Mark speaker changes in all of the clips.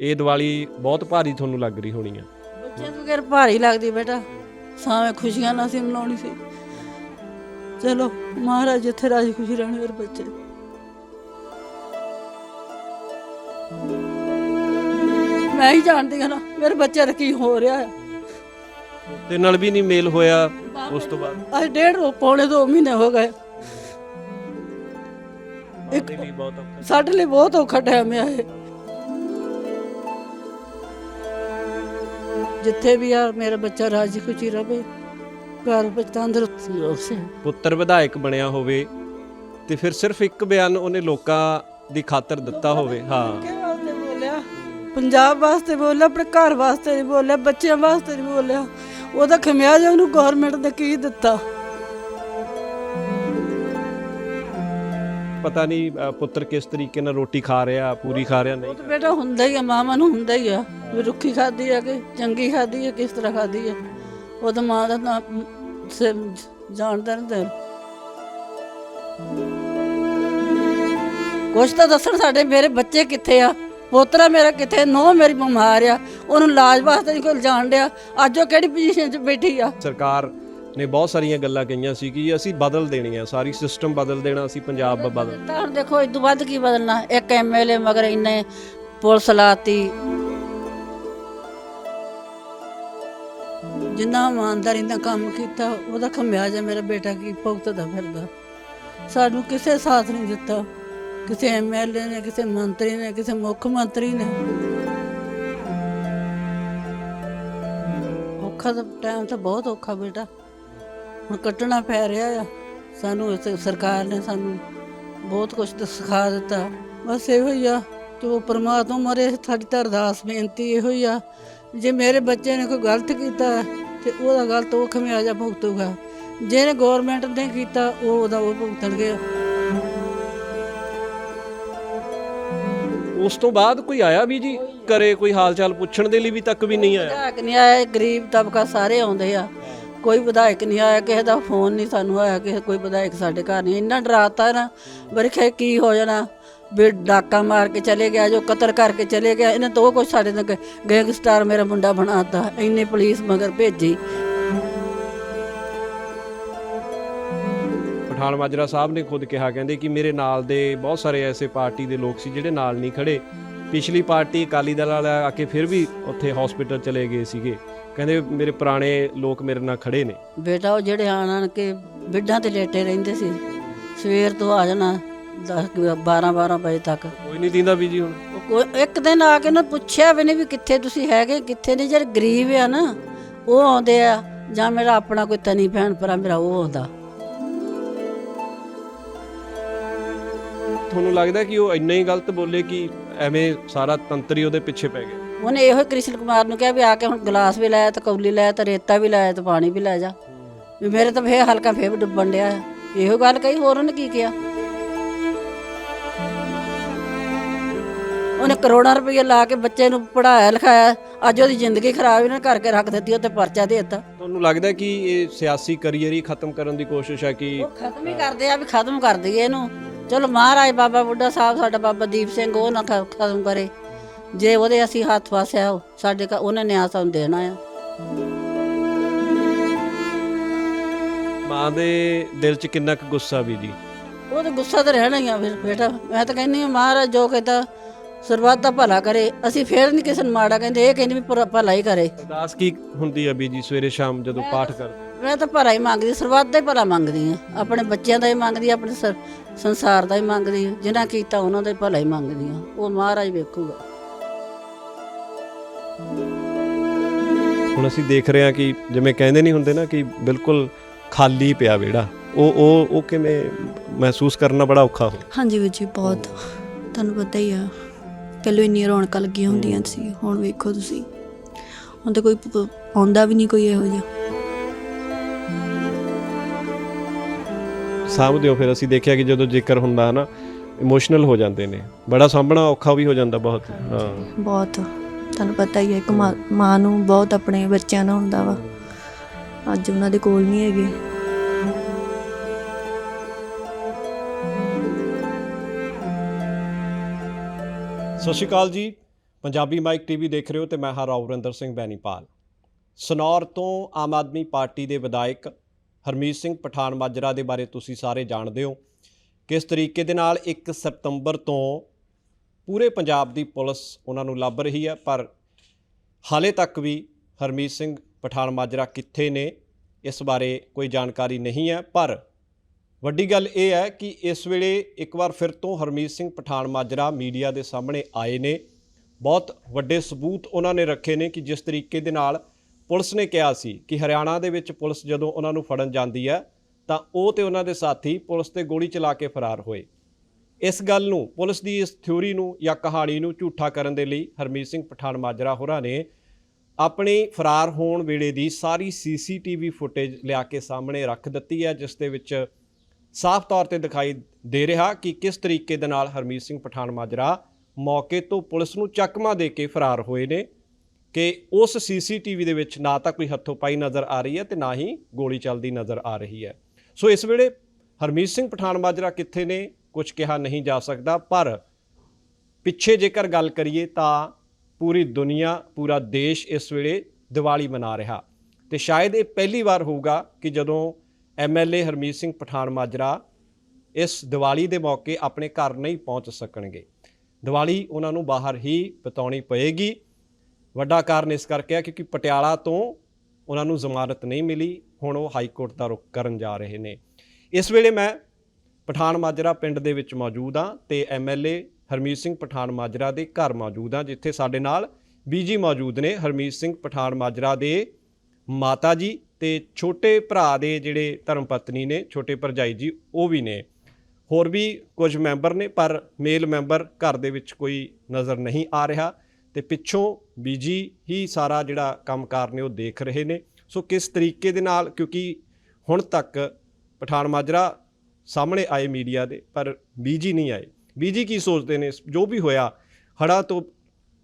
Speaker 1: ਇਹ ਦੀਵਾਲੀ ਬਹੁਤ ਭਾਰੀ ਤੁਹਾਨੂੰ ਲੱਗ ਰਹੀ ਹੋਣੀ ਆ।
Speaker 2: ਬੱਚਿਆਂ ਤੋਂ ਬਗੈਰ ਭਾਰੀ ਲੱਗਦੀ ਬੇਟਾ। ਸਾਵੇਂ ਖੁਸ਼ੀਆਂ ਨਾਲ ਸੀ ਮਨਾਉਣੀ ਸੀ। ਚਲੋ ਮਹਾਰਾਜ ਜਿੱਥੇ ਰਾਜੀ ਖੁਸ਼ੀ ਰਹਿਣ ਮੇਰੇ ਬੱਚੇ। ਮੈਂ ਹੀ ਜਾਣਦੀ ਹਾਂ ਨਾ ਮੇਰੇ ਬੱਚੇ ਦਾ ਕੀ ਹੋ ਰਿਹਾ ਹੈ
Speaker 1: ਤੇ ਨਾਲ ਵੀ ਨਹੀਂ ਮੇਲ ਹੋਇਆ ਉਸ ਤੋਂ ਬਾਅਦ?
Speaker 2: ਅੱਜ ਡੇਢ ਪੌਣੇ ਦੋ ਮਹੀਨੇ ਹੋ ਗਏ। ਸਾਡੇ ਲਈ ਬਹੁਤ ਔਖਾ। ਟਾਈਮ ਹੈ ਇਹ। ਜਿੱਥੇ ਵੀ ਆ ਮੇਰਾ ਬੱਚਾ ਰਾਜੀ ਖੁਸ਼ੀ ਰਵੇ ਘਰ ਵਿੱਚ ਤੰਦਰੁਸਤੀ ਹੋਵੇ
Speaker 1: ਪੁੱਤਰ ਵਿਧਾਇਕ ਬਣਿਆ ਹੋਵੇ ਤੇ ਫਿਰ ਸਿਰਫ ਇੱਕ ਬਿਆਨ ਉਹਨੇ ਲੋਕਾਂ ਦੀ ਖਾਤਰ ਦਿੱਤਾ ਹੋਵੇ ਹਾਂ।
Speaker 2: ਪੰਜਾਬ ਵਾਸਤੇ ਬੋਲਿਆ ਆਪਣੇ ਘਰ ਵਾਸਤੇ ਨਹੀਂ ਬੋਲਿਆ ਬੱਚਿਆਂ ਵਾਸਤੇ ਨਹੀਂ ਬੋਲਿਆ। ਉਹਦਾ ਖਮਿਆਜ ਉਹਨੂੰ ਗਵਰਨਮੈਂਟ ਨੇ ਕੀ ਦਿੱਤਾ?
Speaker 1: ਪਤਾ ਨਹੀਂ ਅ, ਪੁੱਤਰ ਕਿਸ ਤਰੀਕੇ ਨਾਲ ਰੋਟੀ ਖਾ ਰਿਹਾ ਪੂਰੀ ਖਾ ਰਿਹਾ ਨਹੀਂ
Speaker 2: ਉਹ ਤਾਂ ਬੇਟਾ ਹੁੰਦਾ ਹੀ ਆ ਮਾਮਾ ਨੂੰ ਹੁੰਦਾ ਹੀ ਆ। ਵੀ ਰੁੱਖੀ ਖਾਦੀ ਆ ਕਿ ਚੰਗੀ ਖਾਦੀ ਆ ਕਿਸ ਤਰ੍ਹਾਂ ਖਾਦੀ ਆ। ਉਹ ਤਾਂ ਮਾਂ ਦਾ ਤਾਂ ਸੇ ਜਾਣਦਾ ਨਹੀਂ ਕੁਛ ਤਾਂ ਦੱਸਣ ਸਾਡੇ ਮੇਰੇ ਬੱਚੇ ਕਿੱਥੇ ਆ? ਪੋਤਰਾ ਮੇਰਾ ਕਿੱਥੇ? ਨੋ ਮੇਰੀ ਬਿਮਾਰ ਆ। ਉਹਨੂੰ ਇਲਾਜ ਵਾਸਤੇ ਨਹੀਂ ਕੋਈ ਜਾਣ ਡਿਆ। ਅੱਜ ਉਹ ਕਿਹੜੀ ਪੋਜੀਸ਼ਨ 'ਚ ਬੈਠੀ ਆ?
Speaker 1: ਸਰਕਾਰ ਨੇ ਬਹੁਤ ਸਾਰੀਆਂ ਗੱਲਾਂ ਕਹੀਆਂ ਸੀ ਕਿ ਅਸੀਂ ਬਦਲ ਦੇਣੀ ਆ ਸਾਰੀ ਸਿਸਟਮ ਬਦਲ ਦੇਣਾ ਅਸੀਂ ਪੰਜਾਬ ਬਦਲ
Speaker 2: ਤਾਂ ਹੁਣ ਦੇਖੋ ਇਸ ਤੋਂ ਵੱਧ ਕੀ ਬਦਲਣਾ? ਇੱਕ ਐਮਐਲਏ ਮਗਰ ਇੰਨੇ ਪੁਲਿਸ ਲਾਤੀ। ਜਿੰਨਾ ਇਮਾਨਦਾਰੀ ਦਾ ਕੰਮ ਕੀਤਾ, ਉਹਦਾ ਖਮਿਆਜ਼ਾ ਮੇਰਾ ਬੇਟਾ ਕੀ ਭੁਗਤਦਾ ਫਿਰਦਾ। ਸਾਨੂੰ ਕਿਸੇ ਸਾਥ ਨਹੀਂ ਦਿੱਤਾ। ਕਿਸੇ ਐਮਐਲਏ ਨੇ, ਕਿਸੇ ਮੰਤਰੀ ਨੇ, ਕਿਸੇ ਮੁੱਖ ਮੰਤਰੀ ਨੇ। ਔਖਾ ਦਾ ਟਾਈਮ ਤਾਂ ਬਹੁਤ ਔਖਾ ਬੇਟਾ। ਹੁਣ ਕੱਟਣਾ ਪੈ ਰਿਹਾ ਆ। ਸਾਨੂੰ ਇਸ ਸਰਕਾਰ ਨੇ ਸਾਨੂੰ ਬਹੁਤ ਕੁਝ ਸਿਖਾ ਦਿੱਤਾ। ਬਸ ਇਹੋ ਹੀ ਆ ਜੋ ਪਰਮਾਤਮਾ ਮਰੇ, ਸਾਡੀ ਤਾਂ ਅਰਦਾਸ ਬੇਨਤੀ ਇਹੋ ਹੀ ਆ। ਜੇ ਮੇਰੇ ਬੱਚੇ ਨੇ ਕੋਈ ਗਲਤ ਕੀਤਾ ਤੇ ਉਹਦਾ ਗਲਤ ਉਹ ਖਮਿਆਜਾ ਭੁਗਤੂਗਾ। ਜਿਹਨੇ ਗਵਰਨਮੈਂਟ ਨੇ ਕੀਤਾ ਉਹ ਉਹਦਾ ਉਹ ਭੁਗਤਣਗੇ
Speaker 1: ਉਸ ਤੋਂ ਬਾਅਦ ਕੋਈ ਆਇਆ ਵੀ ਜੀ? ਕਰੇ ਕੋਈ ਹਾਲ ਚਾਲ ਪੁੱਛਣ ਦੇ ਲਈ ਵੀ ਤੱਕ ਵੀ ਨਹੀਂ ਆਇਆ?
Speaker 2: ਵਿਧਾਇਕ ਨਹੀਂ ਆਇਆ ਗਰੀਬ ਤਬਕਾ ਸਾਰੇ ਆਉਂਦੇ ਆ। ਕੋਈ ਵਿਧਾਇਕ ਨਹੀਂ ਆਇਆ ਕਿਸੇ ਦਾ ਫੋਨ ਨਹੀਂ ਸਾਨੂੰ ਆਇਆ ਕਿਸੇ ਕੋਈ ਵਿਧਾਇਕ ਸਾਡੇ ਘਰ ਨਹੀਂ। ਇੰਨਾ ਡਰਾਤਾ ਨਾ ਬਰਖੇ ਕੀ ਹੋ ਜਾਣਾ। ਵੀ ਡਾਕਾ ਮਾਰ ਕੇ ਚਲੇ ਗਿਆ ਜੋ ਕਤਲ ਕਰਕੇ ਚਲੇ ਗਿਆ ਇਹਨੇ ਤਾਂ ਉਹ ਕੁਛ ਸਾਡੇ ਨਾਲ ਗੈਂਗਸਟਰ ਮੇਰਾ ਮੁੰਡਾ ਬਣਾਤਾ ਇੰਨੇ ਪੁਲਿਸ ਮਗਰ ਭੇਜੀ।
Speaker 1: ਪਠਾਨ ਮਾਜਰਾ ਸਾਹਿਬ ਨੇ ਖੁਦ ਕਿਹਾ ਕਹਿੰਦੇ ਕਿ ਮੇਰੇ ਨਾਲ ਦੇ ਬਹੁਤ ਸਾਰੇ ਐਸੇ ਪਾਰਟੀ ਦੇ ਲੋਕ ਸੀ ਜਿਹੜੇ ਨਾਲ ਨਹੀਂ ਖੜੇ। ਪਿਛਲੀ ਪਾਰਟੀ ਅਕਾਲੀ ਦਲ ਵਾਲਾ ਆ ਕੇ ਫਿਰ ਵੀ ਉੱਥੇ ਹਸਪੀਟਲ ਚਲੇ ਗਏ ਸੀਗੇ। ਕਹਿੰਦੇ ਮੇਰੇ ਪੁਰਾਣੇ ਲੋਕ ਮੇਰੇ ਨਾਲ ਖੜੇ ਨੇ।
Speaker 2: ਬੇਟਾ ਉਹ ਜਿਹੜੇ ਆਣ ਆਣ ਕੇ ਬਿੱਡਾਂ ਤੇ ਲੇਟੇ ਰਹਿੰਦੇ ਸੀ ਸਵੇਰ ਤੋਂ ਆ ਜਾਣਾ। 10 12 12 ਵਜੇ ਤੱਕ।
Speaker 1: ਕੋਈ ਨਹੀਂ ਦਿੰਦਾ ਵੀ ਜੀ ਹੁਣ
Speaker 2: ਕੋਈ ਇੱਕ ਦਿਨ ਆ ਕੇ ਨਾ ਪੁੱਛਿਆ ਵੀ ਨਹੀਂ ਵੀ ਕਿੱਥੇ ਤੁਸੀਂ ਹੈਗੇ ਕਿੱਥੇ ਨਹੀਂ ਜਿਹੜੇ ਗਰੀਬ ਆ ਨਾ ਉਹ ਆਉਂਦੇ ਆ ਜਾਂ ਮੇਰਾ ਆਪਣਾ ਕੋਈ ਤਨੀ ਭੈਣ ਭਰਾ ਮੇਰਾ ਉਹ ਆਉਂਦਾ।
Speaker 1: ਤੁਹਾਨੂੰ ਲੱਗਦਾ ਕਿ ਉਹ ਇੰਨਾ ਹੀ ਗਲਤ ਬੋਲੇ ਕਿ ਐਵੇਂ ਸਾਰਾ ਤੰਤਰੀ ਉਹਦੇ ਪਿੱਛੇ ਪੈ ਗਿਆ?
Speaker 2: ਉਹਨੇ ਇਹੋ ਹੀ ਕ੍ਰਿਸ਼ਨ ਕੁਮਾਰ ਨੂੰ ਕਿਹਾ ਵੀ ਆ ਕੇ ਹੁਣ ਗਲਾਸ ਵੀ ਲਾਇਆ ਤੇ ਕੌਲੀ ਲਾਇਆ ਤੇ ਰੇਤਾ ਵੀ ਲਾਇਆ ਤੇ ਪਾਣੀ ਵੀ ਲੈ ਜਾ। ਵੀ ਮੇਰੇ ਤਾਂ ਫੇਰ ਹਲਕਾ ਫੇਰ ਡੁੱਬਣ ਡਿਆ। ਇਹੋ ਗੱਲ ਕਹੀ ਹੋਰ ਉਹਨੇ ਕੀ ਕਿਹਾ? ਉਹਨੇ ਕਰੋੜਾਂ ਰੁਪਏ ਲਾ ਕੇ ਬੱਚੇ ਨੂੰ ਪੜਾਇਆ ਲਿਖਾਇਆ ਅੱਜ ਉਹਦੀ ਜ਼ਿੰਦਗੀ ਖਰਾਬ ਇਹਨਾਂ ਕਰਕੇ ਰੱਖ ਦਿੱਤੀ ਉਹ ਤੇ ਪਰਚਾ ਦੇ ਦਿੱਤਾ।
Speaker 1: ਤੁਹਾਨੂੰ ਲੱਗਦਾ ਕਿ ਇਹ ਸਿਆਸੀ ਕਰੀਅਰ ਹੀ ਖਤਮ ਕਰਨ ਦੀ ਕੋਸ਼ਿਸ਼ ਹੈ ਕਿ
Speaker 2: ਉਹ ਖਤਮ ਹੀ ਕਰਦੇ ਆ ਵੀ ਖਤਮ ਕਰ ਦਈਏ ਇਹਨੂੰ। ਚਲੋ ਮਹਾਰਾਜ ਬਾਬਾ ਬੁੱਢਾ ਸਾਹਿਬ ਸਾਡਾ ਬਾਬਾ ਦੀਪ ਸਿੰਘ ਉਹ ਨਾ ਖ- ਖਤਮ ਕਰੇ। ਜੇ ਉਹਦੇ ਅਸੀਂ ਹੱਥ ਫਸਿਆ ਉਹ ਸਾਡੇ ਕਾ ਉਹਨੇ ਨਿਆਂ ਸਾਨੂੰ ਦੇਣਾ ਆ।
Speaker 1: ਮਾਂ ਦੇ ਦਿਲ 'ਚ ਕਿੰਨਾ ਕੁ ਗੁੱਸਾ ਵੀ ਜੀ?
Speaker 2: ਉਹ ਤਾਂ ਗੁੱਸਾ ਤਾਂ ਰਹਿਣਾ ਹੀ ਆ ਫਿਰ ਬੇਟਾ। ਮੈਂ ਤਾਂ ਕਹਿੰਦੀ ਹਾਂ ਮਹਾਰਾਜ ਜੋ ਕਹਿੰਦਾ ਸਰਬੱਤ ਦਾ ਭਲਾ ਕਰੇ ਅਸੀਂ ਫੇਰ ਨਹੀਂ ਕਿਸੇ ਨੂੰ ਮਾੜਾ ਕਹਿੰਦੇ ਇਹ ਕਹਿੰਦੇ ਵੀ ਭਲਾ- ਭਲਾ ਹੀ ਕਰੇ।
Speaker 1: ਅਰਦਾਸ ਕੀ ਹੁੰਦੀ ਹੈ ਵੀ ਜੀ ਸਵੇਰੇ ਸ਼ਾਮ ਜਦੋਂ ਪਾਠ ਕਰਦੇ?
Speaker 2: ਮੈਂ ਤਾਂ ਭਲਾ ਹੀ ਮੰਗਦੀ ਸਰਬੱਤ ਦਾ ਹੀ ਭਲਾ ਮੰਗਦੀ ਆ। ਆਪਣੇ ਬੱਚਿਆਂ ਦਾ ਹੀ ਮੰਗਦੀ ਆ ਆਪਣੇ ਸਰ- ਸੰਸਾਰ ਦਾ ਹੀ ਮੰਗਦੀ ਆ। ਜਿਨ੍ਹਾਂ ਕੀਤਾ ਉਹਨਾਂ ਦਾ ਹੀ ਭਲਾ ਹੀ ਮੰਗਦੀ ਆ। ਉਹ ਮਹਾਰਾਜ ਵੇਖੂਗਾ।
Speaker 1: ਹੁਣ ਅਸੀਂ ਦੇਖ ਰਹੇ ਹਾਂ ਕਿ ਜਿਵੇਂ ਕਹਿੰਦੇ ਨਹੀਂ ਹੁੰਦੇ ਨਾ ਕਿ ਬਿਲਕੁਲ ਖਾਲੀ ਪਿਆ ਵਿਹੜਾ। ਉਹ ਉਹ ਉਹ ਕਿਵੇਂ ਮਹਿਸੂਸ ਕਰਨਾ ਬੜਾ ਔਖਾ ਹੋ
Speaker 3: ਹਾਂਜੀ ਵੀਰ ਜੀ ਬਹੁਤ। ਤੁਹਾਨੂੰ ਪਤਾ ਹੀ ਆ। ਪਹਿਲਾਂ ਇੰਨੀਆਂ ਰੌਣਕਾਂ ਲੱਗੀਆਂ ਹੁੰਦੀਆਂ ਸੀ। ਹੁਣ ਵੇਖੋ ਤੁਸੀਂ। ਹੁਣ ਤਾਂ ਕੋਈ ਪ- ਆਉਂਦਾ ਵੀ ਨਹੀਂ ਕੋਈ ਇਹੋ ਜਿਹਾ।
Speaker 1: ਸਾਂਭਦੇ ਹੋ ਫਿਰ। ਅਸੀਂ ਦੇਖਿਆ ਕਿ ਜਦੋਂ ਜ਼ਿਕਰ ਹੁੰਦਾ ਨਾ ਇਮੋਸ਼ਨਲ ਹੋ ਜਾਂਦੇ ਨੇ। ਬੜਾ ਸਾਂਭਣਾ ਔਖਾ ਵੀ ਹੋ ਜਾਂਦਾ ਬਹੁਤ। ਹਾਂ।
Speaker 3: ਬਹੁਤ। ਤੁਹਾਨੂੰ ਪਤਾ ਹੀ ਹੈ ਇੱਕ ਮਾਂ- ਮਾਂ ਨੂੰ ਬਹੁਤ ਆਪਣੇ ਬੱਚਿਆਂ ਨਾਲ ਹੁੰਦਾ ਵਾ। ਅੱਜ ਉਹਨਾਂ ਦੇ ਕੋਲ ਨਹੀਂ ਹੈਗੇ।
Speaker 1: ਸਤਿ ਸ਼੍ਰੀ ਅਕਾਲ ਜੀ। ਪੰਜਾਬੀ ਮਾਈਕ ਟੀਵੀ ਦੇਖ ਰਹੇ ਹੋ ਤੇ ਮੈਂ ਹਾਂ ਰਾਵਰਿੰਦਰ ਸਿੰਘ ਬੈਨੀਪਾਲ। ਸਨੌਰ ਤੋਂ ਆਮ ਆਦਮੀ ਪਾਰਟੀ ਦੇ ਵਿਧਾਇਕ ਹਰਮੀਤ ਸਿੰਘ ਪਠਾਨ ਮਾਜਰਾ ਦੇ ਬਾਰੇ ਤੁਸੀਂ ਸਾਰੇ ਜਾਣਦੇ ਹੋ ਕਿਸ ਤਰੀਕੇ ਦੇ ਨਾਲ 1 ਸਤੰਬਰ ਤੋਂ ਪੂਰੇ ਪੰਜਾਬ ਦੀ ਪੁਲਿਸ ਉਹਨਾਂ ਨੂੰ ਲੱਭ ਰਹੀ ਹੈ, ਪਰ ਹਾਲੇ ਤੱਕ ਵੀ ਹਰਮੀਤ ਸਿੰਘ ਪਠਾਨ ਮਾਜਰਾ ਕਿੱਥੇ ਨੇ, ਇਸ ਬਾਰੇ ਕੋਈ ਜਾਣਕਾਰੀ ਨਹੀਂ ਹੈ, ਪਰ ਵੱਡੀ ਗੱਲ ਇਹ ਹੈ ਕਿ ਇਸ ਵੇਲੇ ਇੱਕ ਵਾਰ ਫਿਰ ਤੋਂ ਹਰਮੀਤ ਸਿੰਘ ਪਠਾਨ ਮਾਜਰਾ ਮੀਡੀਆ ਦੇ ਸਾਹਮਣੇ ਆਏ ਨੇ। ਬਹੁਤ ਵੱਡੇ ਸਬੂਤ ਉਹਨਾਂ ਨੇ ਰੱਖੇ ਨੇ ਕਿ ਜਿਸ ਤਰੀਕੇ ਦੇ ਨਾਲ ਪੁਲਿਸ ਨੇ ਕਿਹਾ ਸੀ ਕਿ ਹਰਿਆਣਾ ਦੇ ਵਿੱਚ ਪੁਲਿਸ ਜਦੋਂ ਉਹਨਾਂ ਨੂੰ ਫੜਨ ਜਾਂਦੀ ਹੈ, ਤਾਂ ਉਹ ਤੇ ਉਹਨਾਂ ਦੇ ਸਾਥੀ ਪੁਲਿਸ ਤੇ ਗੋਲੀ ਚਲਾ ਕੇ ਫਰਾਰ ਹੋਏ। ਇਸ ਗੱਲ ਨੂੰ, ਪੁਲਿਸ ਦੀ ਇਸ ਥਿਊਰੀ ਨੂੰ ਜਾਂ ਕਹਾਣੀ ਨੂੰ ਝੂਠਾ ਕਰਨ ਦੇ ਲਈ ਹਰਮੀਤ ਸਿੰਘ ਪਠਾਨ ਮਾਜਰਾ ਹੋਰਾਂ ਨੇ ਆਪਣੀ ਫਰਾਰ ਹੋਣ ਵੇਲੇ ਦੀ ਸਾਰੀ ਸੀਸੀਟੀਵੀ ਫੁਟੇਜ ਲਿਆ ਕੇ ਸਾਹਮਣੇ ਰੱਖ ਦਿੱਤੀ ਹੈ, ਜਿਸ ਦੇ ਵਿੱਚ ਸਾਫ਼ ਤੌਰ ਤੇ ਦਿਖਾਈ ਦੇ ਰਿਹਾ ਕਿ ਕਿਸ ਤਰੀਕੇ ਦੇ ਨਾਲ ਹਰਮੀਤ ਸਿੰਘ ਪਠਾਨ ਮਾਜਰਾ ਮੌਕੇ ਤੋਂ ਪੁਲਿਸ ਨੂੰ ਚੱਕਮਾ ਦੇ ਕੇ ਫਰਾਰ ਹੋਏ ਨੇ ਕਿ ਉਸ ਸੀਸੀਟੀਵੀ ਦੇ ਵਿੱਚ ਨਾ ਤਾਂ ਕੋਈ ਹੱਥੋਂ ਪਾਈ ਨਜ਼ਰ ਆ ਰਹੀ ਹੈ ਤੇ ਨਾ ਹੀ ਗੋਲੀ ਚੱਲਦੀ ਨਜ਼ਰ ਆ ਰਹੀ ਹੈ। ਸੋ ਇਸ ਵੇਲੇ ਹਰਮੀਤ ਸਿੰਘ ਪਠਾਨ ਮਾਜਰਾ ਕਿੱਥੇ ਨੇ? ਕੁਝ ਕਿਹਾ ਨਹੀਂ ਜਾ ਸਕਦਾ, ਪਰ ਪਿੱਛੇ ਜੇਕਰ ਗੱਲ ਕਰੀਏ ਤਾਂ ਪੂਰੀ ਦੁਨੀਆ, ਪੂਰਾ ਦੇਸ਼ ਇਸ ਵੇਲੇ ਦੀਵਾਲੀ ਮਨਾ ਰਿਹਾ। ਤੇ ਸ਼ਾਇਦ ਇਹ ਪਹਿਲੀ ਵਾਰ ਹੋਊਗਾ ਕਿ ਜਦੋਂ ਐਮਐਲਏ ਹਰਮੀਤ ਸਿੰਘ ਪਠਾਨ ਮਾਜਰਾ ਇਸ ਦੀਵਾਲੀ ਦੇ ਮੌਕੇ ਆਪਣੇ ਘਰ ਨਹੀਂ ਪਹੁੰਚ ਸਕਣਗੇ। ਦੀਵਾਲੀ ਉਹਨਾਂ ਨੂੰ ਬਾਹਰ ਹੀ ਬਿਤਾਉਣੀ ਪਏਗੀ। ਵੱਡਾ ਕਾਰਨ ਇਸ ਕਰਕੇ ਹੈ ਕਿਉਂਕਿ ਪਟਿਆਲਾ ਤੋਂ ਉਹਨਾਂ ਨੂੰ ਜ਼ਮਾਨਤ ਨਹੀਂ ਮਿਲੀ। ਹੁਣ ਉਹ ਹਾਈ ਕੋਰਟ ਦਾ ਰੁਖ ਕਰਨ ਜਾ ਰਹੇ ਨੇ। ਇਸ ਵੇਲੇ ਮੈਂ ਪਠਾਨ ਮਾਜਰਾ ਪਿੰਡ ਦੇ ਵਿੱਚ ਮੌਜੂਦ ਹਾਂ ਤੇ ਐਮਐਲਏ ਹਰਮੀਤ ਸਿੰਘ ਪਠਾਨ ਮਾਜਰਾ ਦੇ ਘਰ ਮੌਜੂਦ ਹਾਂ, ਜਿੱਥੇ ਸਾਡੇ ਨਾਲ ਬੀਜੀ ਮੌਜੂਦ ਨੇ ਹਰਮੀਤ ਸਿੰਘ ਪਠਾਨ ਮਾਜਰਾ ਦੇ ਮਾਤਾ ਜੀ। ਤੇ ਛੋਟੇ ਭਰਾ ਦੇ ਜਿਹੜੇ ਧਰਮ ਪਤਨੀ ਨੇ, ਛੋਟੇ ਭਰਜਾਈ ਜੀ, ਉਹ ਵੀ ਨੇ। ਹੋਰ ਵੀ ਕੁਝ ਮੈਂਬਰ ਨੇ, ਪਰ ਮੇਲ ਮੈਂਬਰ ਘਰ ਦੇ ਵਿੱਚ ਕੋਈ ਨਜ਼ਰ ਨਹੀਂ ਆ ਰਿਹਾ ਤੇ ਪਿੱਛੋਂ ਬੀਜੀ ਹੀ ਸਾਰਾ ਜਿਹੜਾ ਕੰਮਕਾਰ ਨੇ ਉਹ ਦੇਖ ਰਹੇ ਨੇ। ਸੋ ਕਿਸ ਤਰੀਕੇ ਦੇ ਨਾਲ, ਕਿਉਂਕਿ ਹੁਣ ਤੱਕ ਪਠਾਨ ਮਾਜਰਾ ਸਾਹਮਣੇ ਆਏ ਮੀਡੀਆ ਦੇ, ਪਰ ਬੀਜੀ ਨਹੀਂ ਆਏ। ਬੀਜੀ ਕੀ ਸੋਚਦੇ ਨੇ? ਜੋ ਵੀ ਹੋਇਆ ਹੜਾ ਤੋਂ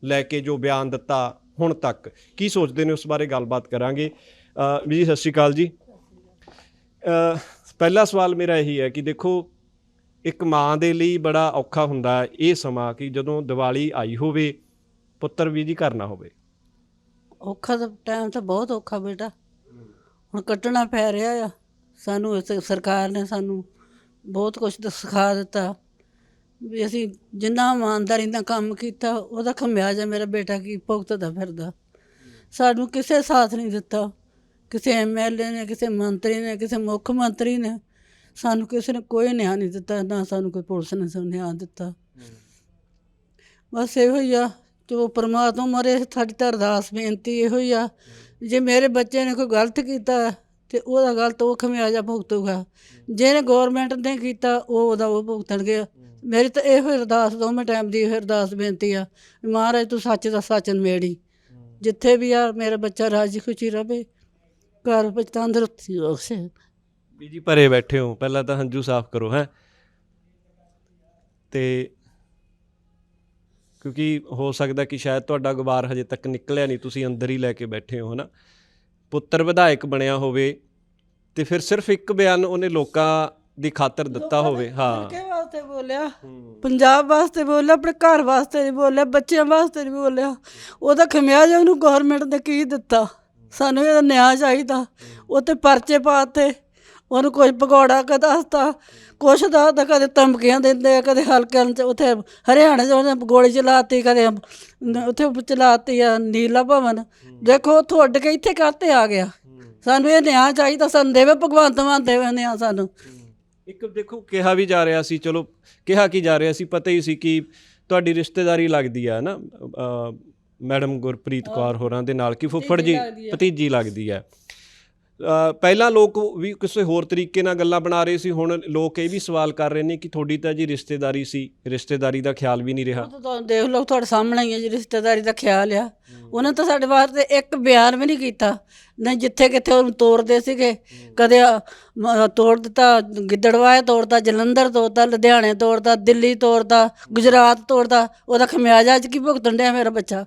Speaker 1: ਲੈ ਕੇ ਜੋ ਬਿਆਨ ਦਿੱਤਾ ਹੁਣ ਤੱਕ, ਕੀ ਸੋਚਦੇ ਨੇ? ਉਸ ਬਾਰੇ ਗੱਲਬਾਤ ਕਰਾਂਗੇ। ਅ, ਸਤਿ ਸ਼੍ਰੀ ਅਕਾਲ ਜੀ। ਪਹਿਲਾ ਸਵਾਲ ਮੇਰਾ ਇਹੀ ਹੈ ਕਿ ਦੇਖੋ ਇੱਕ ਮਾਂ ਦੇ ਲਈ ਬੜਾ ਔਖਾ ਹੁੰਦਾ ਇਹ ਸਮਾਂ ਕਿ ਜਦੋਂ ਦੀਵਾਲੀ ਆਈ ਹੋਵੇ ਪੁੱਤਰ ਵੀ ਜੀ ਕਰਨਾ ਹੋਵੇ।
Speaker 2: ਔਖਾ ਤਾਂ ਟਾਈਮ ਤਾਂ ਬਹੁਤ ਔਖਾ ਬੇਟਾ। ਹੁਣ ਕੱਟਣਾ ਪੈ ਰਿਹਾ ਆ। ਸਾਨੂੰ ਇਸ ਸਰਕਾਰ ਨੇ ਸਾਨੂੰ ਬਹੁਤ ਕੁਝ ਸਿਖਾ ਦਿੱਤਾ। ਵੀ ਅਸੀਂ ਜਿੰਨਾ ਇਮਾਨਦਾਰੀ ਨਾਲ ਕੰਮ ਕੀਤਾ ਉਹਦਾ ਖਮਿਆਜਾ ਮੇਰਾ ਬੇਟਾ ਕੀ ਭੁਗਤਦਾ ਫਿਰਦਾ। ਸਾਨੂੰ ਕਿਸੇ ਸਾਥ ਨਹੀਂ ਦਿੱਤਾ। ਕਿਸੇ ਐਮਐਲਏ ਨੇ, ਕਿਸੇ ਮੰਤਰੀ ਨੇ, ਕਿਸੇ ਮੁੱਖ ਮੰਤਰੀ ਨੇ ਸਾਨੂੰ ਕਿਸੇ ਨੇ ਕੋਈ ਨਿਆਂ ਨਹੀਂ ਦਿੱਤਾ, ਨਾ ਸਾਨੂੰ ਕੋਈ ਪੁਲਿਸ ਨੇ ਸਾਨੂੰ ਨਿਆਂ ਦਿੱਤਾ। ਬਸ ਇਹੋ ਹੀ ਆ, ਜੋ ਪਰਮਾਤਮਾ ਮਰੇ, ਸਾਡੀ ਤਾਂ ਅਰਦਾਸ ਬੇਨਤੀ ਇਹੋ ਹੀ ਆ। ਜੇ ਮੇਰੇ ਬੱਚੇ ਨੇ ਕੋਈ ਗਲਤ ਕੀਤਾ ਤੇ ਉਹਦਾ ਗਲਤ ਉਹ ਖਮਿਆਜਾ ਭੁਗਤੂਗਾ। ਜਿਹਨੇ ਗਵਰਨਮੈਂਟ ਨੇ ਕੀਤਾ, ਉਹ ਉਹਦਾ ਉਹ ਭੁਗਤਣਗੇ। ਮੇਰੀ ਤਾਂ ਇਹੋ ਹੀ ਅਰਦਾਸ, ਦੋਵੇਂ ਟਾਈਮ ਦੀ ਇਹੋ ਅਰਦਾਸ ਬੇਨਤੀ ਆ। ਵੀ ਮਹਾਰਾਜ ਤੂੰ ਸੱਚ ਦਾ ਸੱਚ ਨਵੇੜੀ। ਜਿੱਥੇ ਵੀ ਆ, ਮੇਰਾ ਬੱਚਾ ਰਾਜੀ ਖੁਸ਼ੀ ਰਵੇ। ਘਰ ਵਿੱਚ ਤੰਦਰੁਸਤੀ ਹੋਵੇ
Speaker 1: ਬੀਜੀ ਭਰੇ ਬੈਠੇ ਹੋ। ਪਹਿਲਾਂ ਤਾਂ ਹੰਝੂ ਸਾਫ਼ ਕਰੋ ਹੈ। ਤੇ ਕਿਉਂਕਿ ਹੋ ਸਕਦਾ ਕਿ ਸ਼ਾਇਦ ਤੁਹਾਡਾ ਗੁਬਾਰ ਹਜੇ ਤੱਕ ਨਿਕਲਿਆ ਨਹੀਂ। ਤੁਸੀਂ ਅੰਦਰ ਹੀ ਲੈ ਕੇ ਬੈਠੇ ਹੋ ਹਨਾ। ਪੁੱਤਰ ਵਿਧਾਇਕ ਬਣਿਆ ਹੋਵੇ ਤੇ ਫਿਰ ਸਿਰਫ ਇੱਕ ਬਿਆਨ ਉਹਨੇ ਲੋਕਾਂ ਦੀ ਖਾਤਰ ਦਿੱਤਾ ਹੋਵੇ। ਹਾਂ।
Speaker 2: ਕੇ ਵਾਸਤੇ ਬੋਲਿਆ? ਪੰਜਾਬ ਵਾਸਤੇ ਬੋਲਿਆ ਆਪਣੇ ਘਰ ਵਾਸਤੇ ਨਹੀਂ ਬੋਲਿਆ ਬੱਚਿਆਂ ਵਾਸਤੇ ਨਹੀਂ ਬੋਲਿਆ। ਉਹਦਾ ਖਮਿਆਜਾ ਉਹਨੂੰ ਗਵਰਨਮੈਂਟ ਨੇ ਕੀ ਦਿੱਤਾ? ਸਾਨੂੰ ਇਹਦਾ ਨਿਆਂ ਚਾਹੀਦਾ। ਉਹ ਪਰਚੇ ਪਾਤੇ ਉਹਨੂੰ ਕੁਝ ਪਕੌੜਾ ਕ ਦੱਸਤਾ, ਕੁਛ ਦੱਸਦਾ, ਕਦੇ ਧਮਕੀਆਂ ਦਿੰਦੇ ਆ, ਕਦੇ ਹਲਕਿਆਂ ਚ ਉੱਥੇ ਹਰਿਆਣੇ 'ਚ ਉਹਨੇ ਗੋਲੀ ਚਲਾਤੀ, ਕਦੇ ਉੱਥੇ ਚਲਾਤੀ ਆ ਨੀਲਾ ਭਵਨ। ਦੇਖੋ ਉੱਥੋਂ ਉੱਡ ਕੇ ਇੱਥੇ ਕਾਤੇ ਆ ਗਿਆ? ਸਾਨੂੰ ਇਹ ਨਿਆਂ ਚਾਹੀਦਾ, ਸਾਨੂੰ ਦੇਵੇ ਭਗਵੰਤ ਮਾਨ, ਦੇਵੇ ਨਿਆਂ ਸਾਨੂੰ।
Speaker 1: ਇੱਕ ਦੇਖੋ, ਕਿਹਾ ਵੀ ਜਾ ਰਿਹਾ ਸੀ, ਚਲੋ, ਕਿਹਾ ਕੀ ਜਾ ਰਿਹਾ ਸੀ, ਪਤਾ ਹੀ ਸੀ ਕਿ ਤੁਹਾਡੀ ਰਿਸ਼ਤੇਦਾਰੀ ਲੱਗਦੀ ਆ ਨਾ ਮੈਡਮ ਗੁਰਪ੍ਰੀਤ ਕੌਰ ਹੋਰਾਂ ਦੇ ਨਾਲ ਕਿ ਫੁੱਫੜ ਜੀ ਭਤੀਜੀ ਲੱਗਦੀ ਹੈ ਪਹਿਲਾਂ ਲੋਕ ਵੀ ਕਿਸੇ ਹੋਰ ਤਰੀਕੇ ਨਾਲ ਗੱਲਾਂ ਬਣਾ ਰਹੇ ਸੀ ਹੁਣ ਲੋਕ ਇਹ ਵੀ ਸਵਾਲ ਕਰ ਰਹੇ ਨੇ ਕਿ ਤੁਹਾਡੀ ਤਾਂ ਜੀ ਰਿਸ਼ਤੇਦਾਰੀ ਸੀ ਰਿਸ਼ਤੇਦਾਰੀ ਦਾ ਖਿਆਲ ਵੀ ਨਹੀਂ ਰਿਹਾ।
Speaker 2: ਦੇਖ ਲਓ ਤੁਹਾਡੇ ਸਾਹਮਣੇ ਹੀ ਹੈ ਜੀ ਰਿਸ਼ਤੇਦਾਰੀ ਦਾ ਖਿਆਲ ਆ। ਉਹਨਾਂ ਤਾਂ ਸਾਡੇ ਵਾਸਤੇ ਇੱਕ ਬਿਆਨ ਵੀ ਨਹੀਂ ਕੀਤਾ। ਨਹੀਂ ਜਿੱਥੇ ਕਿੱਥੇ ਉਹਨੂੰ ਤੋੜਦੇ ਸੀਗੇ ਕਦੇ ਤੋੜ ਦਿੱਤਾ ਗਿੱਦੜਵਾਏ ਤੋੜਦਾ ਜਲੰਧਰ ਤੋੜਦਾ ਲੁਧਿਆਣੇ ਤੋੜਦਾ ਦਿੱਲੀ ਤੋੜਦਾ ਗੁਜਰਾਤ ਤੋੜਦਾ ਉਹਦਾ ਖਮਿਆਜਾ ਅੱਜ ਕੀ ਭੁਗਤਣ ਡਿਆ ਮੇਰਾ ਬੱਚਾ?